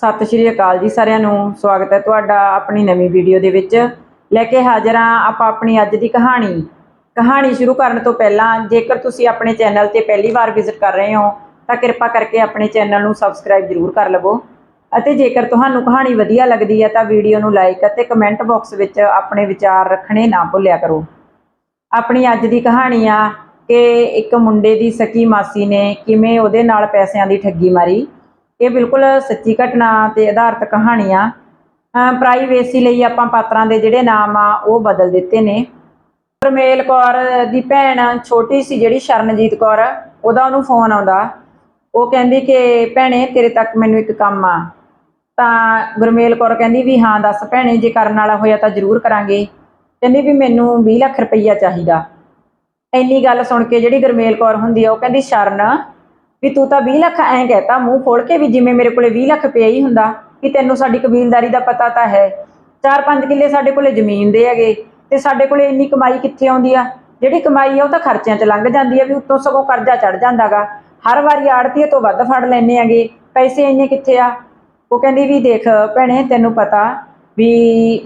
ਸਤਿ ਸ਼੍ਰੀ ਅਕਾਲ ਜੀ ਸਾਰਿਆਂ ਨੂੰ। ਸਵਾਗਤ ਹੈ ਤੁਹਾਡਾ ਆਪਣੀ ਨਵੀਂ ਵੀਡੀਓ ਦੇ ਵਿੱਚ। ਲੈ ਕੇ ਹਾਜ਼ਰ ਹਾਂ ਆਪਾਂ ਆਪਣੀ ਅੱਜ ਦੀ ਕਹਾਣੀ। ਕਹਾਣੀ ਸ਼ੁਰੂ ਕਰਨ ਤੋਂ ਪਹਿਲਾਂ ਜੇਕਰ ਤੁਸੀਂ ਆਪਣੇ ਚੈਨਲ ਤੇ ਪਹਿਲੀ ਵਾਰ ਵਿਜ਼ਿਟ ਕਰ ਰਹੇ ਹੋ, ਤਾਂ ਕਿਰਪਾ ਕਰਕੇ ਆਪਣੇ ਚੈਨਲ ਨੂੰ ਸਬਸਕ੍ਰਾਈਬ ਜ਼ਰੂਰ ਕਰ ਲਵੋ। ਅਤੇ ਜੇਕਰ ਤੁਹਾਨੂੰ ਕਹਾਣੀ ਵਧੀਆ ਲੱਗਦੀ ਹੈ ਤਾਂ ਵੀਡੀਓ ਨੂੰ ਲਾਈਕ ਅਤੇ ਕਮੈਂਟ ਬਾਕਸ ਵਿੱਚ ਆਪਣੇ ਵਿਚਾਰ ਰੱਖਣੇ ਨਾ ਭੁੱਲਿਆ ਕਰੋ। ਆਪਣੀ ਅੱਜ ਦੀ ਕਹਾਣੀ ਆ ਕਿ ਇੱਕ ਮੁੰਡੇ ਦੀ ਸਕੀ ਮਾਸੀ ਨੇ ਕਿਵੇਂ ਉਹਦੇ ਨਾਲ ਪੈਸਿਆਂ ਦੀ ਠੱਗੀ ਮਾਰੀ। ਇਹ ਬਿਲਕੁਲ ਸੱਚੀ ਘਟਨਾ ਤੇ ਆਧਾਰਿਤ ਕਹਾਣੀ ਆ। ਪ੍ਰਾਈਵੇਸੀ ਲਈ ਆਪਾਂ ਪਾਤਰਾਂ ਦੇ ਜਿਹੜੇ ਨਾਮ ਆ, ਉਹ ਬਦਲ ਦਿੱਤੇ ਨੇ। ਪਰਮੇਲ ਕੌਰ ਦੀ ਭੈਣ ਛੋਟੀ ਸੀ ਜਿਹੜੀ ਸ਼ਰਨਜੀਤ ਕੌਰ, ਉਹਦਾ ਉਹਨੂੰ ਫੋਨ ਆਉਂਦਾ। ਉਹ ਕਹਿੰਦੀ ਕਿ, ਭੈਣੇ, ਤੇਰੇ ਤੱਕ ਮੈਨੂੰ ਇੱਕ ਕੰਮ ਆ। ਤਾਂ ਗੁਰਮੇਲ ਕੌਰ ਕਹਿੰਦੀ ਵੀ, ਹਾਂ, ਦੱਸ ਭੈਣੇ, ਜੇ ਕਰਨ ਵਾਲਾ ਹੋਇਆ ਤਾਂ ਜ਼ਰੂਰ ਕਰਾਂਗੇ। ਕਹਿੰਦੀ ਵੀ, ਮੈਨੂੰ 20 ਲੱਖ ਰੁਪਈਆ ਚਾਹੀਦਾ। ਇੰਨੀ ਗੱਲ ਸੁਣ ਕੇ ਜਿਹੜੀ ਗੁਰਮੇਲ ਕੌਰ ਹੁੰਦੀ ਆ, ਉਹ ਕਹਿੰਦੀ, ਸ਼ਰਨ ਵੀ ਤੂੰ ਤਾਂ 20 ਲੱਖ ਐਂ ਕਹਿਤਾ, ਮੂੰਹ ਖੋਲ ਕੇ ਵੀ ਜਿਵੇਂ ਮੇਰੇ ਕੋਲੇ 20 ਲੱਖ ਪਿਆ ਹੀ ਹੁੰਦਾ, ਵੀ ਤੈਨੂੰ ਸਾਡੀ ਕਬੀਲਦਾਰੀ ਦਾ ਪਤਾ ਤਾਂ ਹੈ। 4-5 ਕਿੱਲੇ ਸਾਡੇ ਕੋਲੇ ਜ਼ਮੀਨ ਦੇ ਹੈਗੇ, ਤੇ ਸਾਡੇ ਕੋਲੇ ਇੰਨੀ ਕਮਾਈ ਕਿੱਥੇ ਆਉਂਦੀ ਆ? ਜਿਹੜੀ ਕਮਾਈ ਆ ਉਹ ਤਾਂ ਖਰਚਿਆਂ 'ਚ ਲੰਘ ਜਾਂਦੀ ਆ ਵੀ ਉੱਤੋਂ ਸਗੋਂ ਕਰਜ਼ਾ ਚੜ ਜਾਂਦਾਗਾ। ਹਰ ਵਾਰੀ ਆੜਤੀਏ ਤੋਂ ਵੱਧ ਫੜ ਲੈਨੇ ਆਗੇ ਪੈਸੇ ਇੰਨੇ ਕਿੱਥੇ ਆ? ਉਹ ਕਹਿੰਦੀ ਵੀ ਦੇਖ ਭੈਣੇ, ਤੈਨੂੰ ਪਤਾ ਵੀ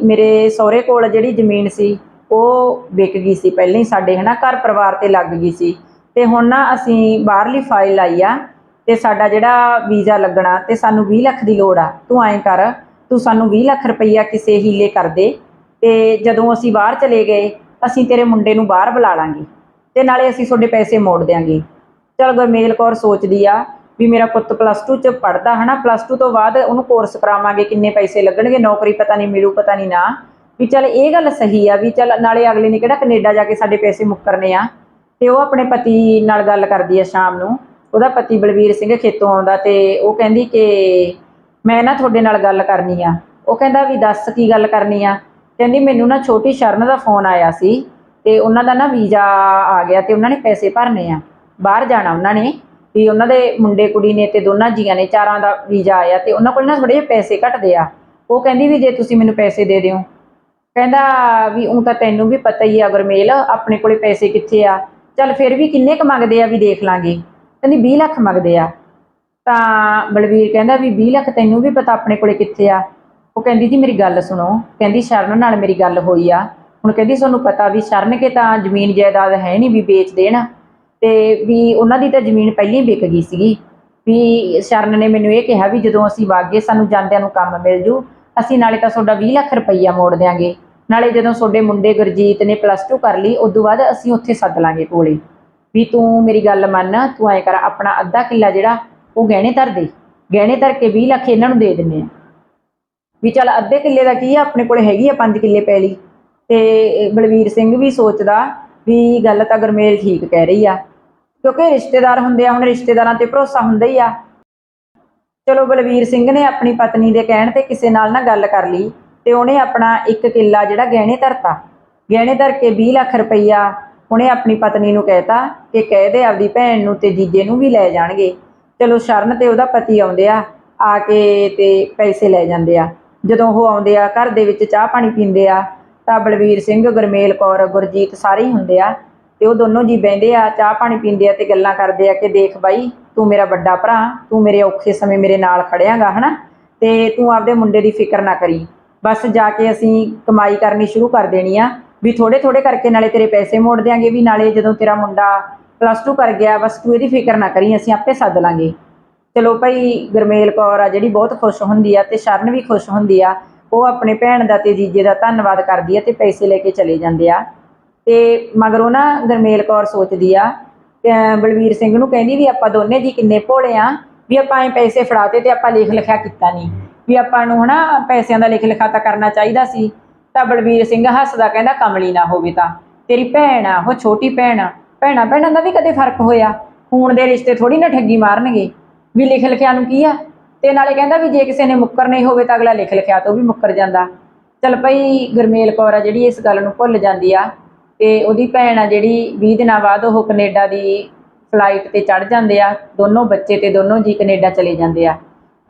ਮੇਰੇ ਸਹੁਰੇ ਕੋਲ ਜਿਹੜੀ ਜ਼ਮੀਨ ਸੀ, ਉਹ ਵਿਕ ਗਈ ਸੀ, ਪਹਿਲਾਂ ਹੀ ਸਾਡੇ ਹਨਾ ਘਰ ਪਰਿਵਾਰ ਤੇ ਲੱਗ ਗਈ ਸੀ। ਤੇ ਹੁਣ ਨਾ ਅਸੀਂ ਬਾਹਰਲੀ ਫਾਈਲ ਆਈ ਆ ਤੇ ਸਾਡਾ ਜਿਹੜਾ ਵੀਜ਼ਾ ਲੱਗਣਾ ਤੇ ਸਾਨੂੰ 20 ਲੱਖ ਦੀ ਲੋੜ ਆ। ਤੂੰ ਐਂ ਕਰ, ਤੂੰ ਸਾਨੂੰ 20 ਲੱਖ ਰੁਪਈਆ ਕਿਸੇ ਹੀਲੇ ਕਰ ਦੇ ਤੇ ਜਦੋਂ ਅਸੀਂ ਬਾਹਰ ਚਲੇ ਗਏ, ਅਸੀਂ ਤੇਰੇ ਮੁੰਡੇ ਨੂੰ ਬਾਹਰ ਬੁਲਾ ਲਾਂਗੇ ਤੇ ਨਾਲੇ ਅਸੀਂ ਤੁਹਾਡੇ ਪੈਸੇ ਮੋੜ ਦਿਆਂਗੇ। ਚਲ ਗੁਰਮੇਲ ਕੌਰ ਸੋਚਦੀ ਆ ਵੀ ਮੇਰਾ ਪੁੱਤ ਪਲੱਸ 2 ਚ ਪੜਦਾ ਹਨਾ ਪਲੱਸ 2 ਤੋਂ ਬਾਅਦ ਉਹਨੂੰ ਕੋਰਸ ਕਰਾਵਾਂਗੇ, ਕਿੰਨੇ ਪੈਸੇ ਲੱਗਣਗੇ, ਨੌਕਰੀ ਪਤਾ ਨਹੀਂ ਮਿਲੂ, ਪਤਾ ਨਹੀਂ ਨਾ। ਵੀ ਚਲ ਇਹ ਗੱਲ ਸਹੀ ਆ ਵੀ ਚਲ ਨਾਲੇ ਅਗਲੇ ਨੇ ਕਿਹੜਾ ਕੈਨੇਡਾ ਜਾ ਕੇ ਸਾਡੇ ਪੈਸੇ ਮੁੱਕਰਨੇ ਆ। ਤੇ ਉਹ ਆਪਣੇ ਪਤੀ ਨਾਲ ਗੱਲ ਕਰਦੀ ਆ ਸ਼ਾਮ ਨੂੰ। ਉਹਦਾ ਪਤੀ ਬਲਵੀਰ ਸਿੰਘ ਖੇਤੋਂ ਆਉਂਦਾ ਤੇ ਉਹ ਕਹਿੰਦੀ ਕਿ ਮੈਂ ਨਾ ਤੁਹਾਡੇ ਨਾਲ ਗੱਲ ਕਰਨੀ ਆ। ਉਹ ਕਹਿੰਦਾ ਵੀ ਦੱਸ ਕੀ ਗੱਲ ਕਰਨੀ ਆ? ਕਹਿੰਦੀ ਮੈਨੂੰ ਨਾ ਛੋਟੀ ਸ਼ਰਨ ਦਾ ਫੋਨ ਆਇਆ ਸੀ ਤੇ ਉਹਨਾਂ ਦਾ ਨਾ ਵੀਜ਼ਾ ਆ ਗਿਆ ਤੇ ਉਹਨਾਂ ਨੇ ਪੈਸੇ ਭਰਨੇ ਆ। ਬਾਹਰ ਜਾਣਾ ਉਹਨਾਂ ਨੇ ਵੀ ਉਹਨਾਂ ਦੇ ਮੁੰਡੇ ਕੁੜੀ ਨੇ ਤੇ ਦੋਨਾਂ ਜੀਆਂ ਨੇ ਚਾਰਾਂ ਦਾ ਵੀਜ਼ਾ ਆਇਆ ਤੇ ਉਹਨਾਂ ਕੋਲ ਨਾ ਥੋੜੇ ਜਿਹੇ ਪੈਸੇ ਘਟਦੇ ਆ। ਉਹ ਕਹਿੰਦੀ ਵੀ ਜੇ ਤੁਸੀਂ ਮੈਨੂੰ ਪੈਸੇ ਦੇ ਦਿਓ। ਕਹਿੰਦਾ ਵੀ ਉਹ ਤਾਂ ਤੈਨੂੰ ਵੀ ਪਤਾ ਹੀ ਆ ਗੁਰਮੇਲ, ਆਪਣੇ ਕੋਲੇ ਪੈਸੇ ਕਿੱਥੇ ਆ? ਚੱਲ ਫਿਰ ਵੀ ਕਿੰਨੇ ਕ ਮੰਗਦੇ ਆ ਵੀ ਦੇਖ ਲਾਂਗੇ। ਕਹਿੰਦੀ 20 ਲੱਖ ਮੰਗਦੇ ਆ। ਤਾਂ ਬਲਵੀਰ ਕਹਿੰਦਾ ਵੀ 20 ਲੱਖ ਤੈਨੂੰ ਵੀ ਪਤਾ ਆਪਣੇ ਕੋਲੇ ਕਿੱਥੇ ਆ। ਉਹ ਕਹਿੰਦੀ ਜੀ ਮੇਰੀ ਗੱਲ ਸੁਣੋ। ਕਹਿੰਦੀ ਸ਼ਰਨ ਨਾਲ ਮੇਰੀ ਗੱਲ ਹੋਈ ਆ। ਹੁਣ ਕਹਿੰਦੀ ਤੁਹਾਨੂੰ ਪਤਾ ਵੀ ਸ਼ਰਨ ਕੇ ਤਾਂ ਜ਼ਮੀਨ ਜਾਇਦਾਦ ਹੈ ਨਹੀਂ ਵੀ ਵੇਚ ਦੇਣ। ਤੇ ਵੀ ਉਹਨਾਂ ਦੀ ਤਾਂ ਜ਼ਮੀਨ ਪਹਿਲਾਂ ਹੀ ਵਿਕ ਗਈ ਸੀਗੀ। ਵੀ ਸ਼ਰਨ ਨੇ ਮੈਨੂੰ ਇਹ ਕਿਹਾ ਵੀ ਜਦੋਂ ਅਸੀਂ ਵਾਗੇ ਸਾਨੂੰ ਜਾਂਦਿਆਂ ਨੂੰ ਕੰਮ ਮਿਲ ਜੂ, ਅਸੀਂ ਨਾਲੇ ਤਾਂ ਤੁਹਾਡਾ 20 ਲੱਖ ਰੁਪਈਆ ਮੋੜ ਦਿਆਂਗੇ। ਨਾਲੇ ਜਦੋਂ ਤੁਹਾਡੇ ਮੁੰਡੇ ਗੁਰਜੀਤ ਨੇ ਪਲੱਸ 2 ਕਰ ਲਈ ਉਸ ਤੋਂ ਬਾਅਦ ਅਸੀਂ ਉੱਥੇ ਸੱਦ ਲਾਂਗੇ ਕੋਲੇ। ਵੀ ਤੂੰ ਮੇਰੀ ਗੱਲ ਮੰਨ, ਤੂੰ ਐ ਕਰ, ਆਪਣਾ ਅੱਧਾ ਕਿੱਲਾ ਜਿਹੜਾ, ਉਹ ਗਹਿਣੇ ਧਰ ਦੇ। ਗਹਿਣੇ ਧਰ ਕੇ 20 ਲੱਖ ਇਹਨਾਂ ਨੂੰ ਦੇ ਦਿੰਨੇ ਆ। ਵੀ ਚੱਲ ਅੱਧੇ ਕਿੱਲੇ ਦਾ ਕੀ ਆ, ਆਪਣੇ ਕੋਲ ਹੈਗੀ ਆ 5 ਕਿੱਲੇ ਪੈਲੀ। ਤੇ ਬਲਵੀਰ ਸਿੰਘ ਵੀ ਸੋਚਦਾ ਵੀ ਗੱਲ ਤਾਂ ਗਰਮੇਲ ਠੀਕ ਕਹਿ ਰਹੀ ਆ। ਕਿਉਂਕਿ ਰਿਸ਼ਤੇਦਾਰ ਹੁੰਦੇ ਆ, ਹੁਣ ਰਿਸ਼ਤੇਦਾਰਾਂ ਤੇ ਭਰੋਸਾ ਹੁੰਦਾ ਹੀ ਆ। ਚਲੋ ਬਲਵੀਰ ਸਿੰਘ ਨੇ ਆਪਣੀ ਪਤਨੀ ਦੇ ਕਹਿਣ ਤੇ ਕਿਸੇ ਨਾਲ ਨਾ ਗੱਲ ਕਰ ਲਈ। ਤੇ ਉਹਨੇ ਆਪਣਾ ਇੱਕ ਕਿੱਲਾ ਜਿਹੜਾ ਗਹਿਣੇ ਧਰਤਾ। ਗਹਿਣੇ ਧਰ ਕੇ 20 ਲੱਖ ਰੁਪਈਆ ਉਹਨੇ ਆਪਣੀ ਪਤਨੀ ਨੂੰ ਕਹਿਤਾ ਕਿ ਕਹਿ ਦੇ ਆਪਦੀ ਭੈਣ ਨੂੰ ਤੇ ਜੀਜੇ ਨੂੰ ਵੀ ਲੈ ਜਾਣਗੇ। ਚਲੋ ਸ਼ਰਨ ਤੇ ਉਹਦਾ ਪਤੀ ਆਉਂਦੇ ਆ ਆ ਕੇ ਤੇ ਪੈਸੇ ਲੈ ਜਾਂਦੇ ਆ। ਜਦੋਂ ਉਹ ਆਉਂਦੇ ਆ, ਘਰ ਦੇ ਵਿੱਚ ਚਾਹ ਪਾਣੀ ਪੀਂਦੇ ਆ, ਤਾਂ ਬਲਵੀਰ ਸਿੰਘ, ਗੁਰਮੇਲ ਕੌਰ, ਗੁਰਜੀਤ ਸਾਰੇ ਹੀ ਹੁੰਦੇ ਆ ਤੇ ਉਹ ਦੋਨੋਂ ਜੀ ਬਹਿੰਦੇ ਆ, ਚਾਹ ਪਾਣੀ ਪੀਂਦੇ ਆ ਤੇ ਗੱਲਾਂ ਕਰਦੇ ਆ ਕਿ ਦੇਖ ਬਾਈ, ਤੂੰ ਮੇਰਾ ਵੱਡਾ ਭਰਾ, ਤੂੰ ਮੇਰੇ ਔਖੇ ਸਮੇਂ ਮੇਰੇ ਨਾਲ ਖੜਿਆਗਾ, ਹਨਾ? ਤੇ ਤੂੰ ਆਪਦੇ ਮੁੰਡੇ ਦੀ ਫਿਕਰ ਨਾ ਕਰੀ। ਬਸ ਜਾ ਕੇ ਅਸੀਂ ਕਮਾਈ ਕਰਨੀ ਸ਼ੁਰੂ ਕਰ ਦੇਣੀ ਆ। ਵੀ ਥੋੜੇ ਥੋੜੇ ਕਰਕੇ ਨਾਲੇ ਤੇਰੇ ਪੈਸੇ ਮੋੜ ਦਿਆਂਗੇ, ਵੀ ਨਾਲੇ ਜਦੋਂ ਤੇਰਾ ਮੁੰਡਾ ਪਲੱਸ 2 ਕਰ ਗਿਆ, ਬਸ ਤੂੰ ਇਹਦੀ ਫਿਕਰ ਨਾ ਕਰੀ, ਅਸੀਂ ਆਪੇ ਸੱਦ ਲਾਂਗੇ। ਚਲੋ ਭਾਈ ਗਰਮੇਲ ਕੌਰ ਆ ਜਿਹੜੀ ਬਹੁਤ ਖੁਸ਼ ਹੁੰਦੀ ਆ ਤੇ ਸ਼ਰਨ ਵੀ ਖੁਸ਼ ਹੁੰਦੀ ਆ, ਉਹ ਆਪਣੇ ਭੈਣ ਦਾ ਤੇ ਜੀਜੇ ਦਾ ਧੰਨਵਾਦ ਕਰਦੀ ਆ ਤੇ ਪੈਸੇ ਲੈ ਕੇ ਚਲੇ ਜਾਂਦੇ ਆ। ਤੇ ਮਗਰੋਂ ਨਾ ਗਰਮੇਲ ਕੌਰ ਸੋਚਦੀ ਆ ਕਿ ਬਲਵੀਰ ਸਿੰਘ ਨੂੰ ਕਹਿੰਦੀ ਵੀ ਆਪਾਂ ਦੋਨੇ ਜੀ ਕਿੰਨੇ ਭੋਲੇ ਆ, ਵੀ ਆਪਾਂ ਐ ਪੈਸੇ ਫੜਾਤੇ ਤੇ ਆਪਾਂ ਲਿਖ ਲਿਖਿਆ ਕੀਤਾ ਨਹੀਂ ਵੀ ਆਪਾਂ ਨੂੰ ਹਨਾ ਪੈਸਿਆਂ ਦਾ ਲਿਖ ਲਿਖਾ ਤਾਂ ਕਰਨਾ ਚਾਹੀਦਾ ਸੀ, ਤਾਂ ਬਲਵੀਰ ਸਿੰਘ ਹੱਸਦਾ ਕਹਿੰਦਾ, ਕਮਲੀ ਨਾ ਹੋਵੇ ਤਾਂ। ਤੇਰੀ ਭੈਣ ਆ, ਉਹ ਛੋਟੀ ਭੈਣ ਆ। ਭੈਣਾਂ ਭੈਣਾਂ ਦਾ ਵੀ ਕਦੇ ਫ਼ਰਕ ਹੋਇਆ? ਖੂਨ ਦੇ ਰਿਸ਼ਤੇ ਥੋੜੀ ਨਾ ਠੱਗੀ ਮਾਰਨਗੇ। ਵੀ ਲਿਖ ਲਿਖਿਆ ਨੂੰ ਕੀ ਆ? ਤੇ ਨਾਲੇ ਕਹਿੰਦਾ ਵੀ ਜੇ ਕਿਸੇ ਨੇ ਮੁੱਕਰ ਨਹੀਂ ਹੋਵੇ ਤਾਂ ਅਗਲਾ ਲਿਖ ਲਿਖਿਆ ਤੋਂ ਵੀ ਮੁੱਕਰ ਜਾਂਦਾ। ਚਲ ਭਈ ਗਰਮੇਲ ਕੌਰ ਆ ਜਿਹੜੀ ਇਸ ਗੱਲ ਨੂੰ ਭੁੱਲ ਜਾਂਦੀ ਆ, ਤੇ ਉਹਦੀ ਭੈਣ ਆ ਜਿਹੜੀ 20 ਦਿਨਾਂ ਬਾਅਦ ਉਹ ਕੈਨੇਡਾ ਦੀ ਫਲਾਈਟ ਤੇ ਚੜ ਜਾਂਦੇ ਆ। ਦੋਨੋਂ ਬੱਚੇ ਤੇ ਦੋਨੋਂ ਜੀ ਕੈਨੇਡਾ ਚਲੇ ਜਾਂਦੇ ਆ।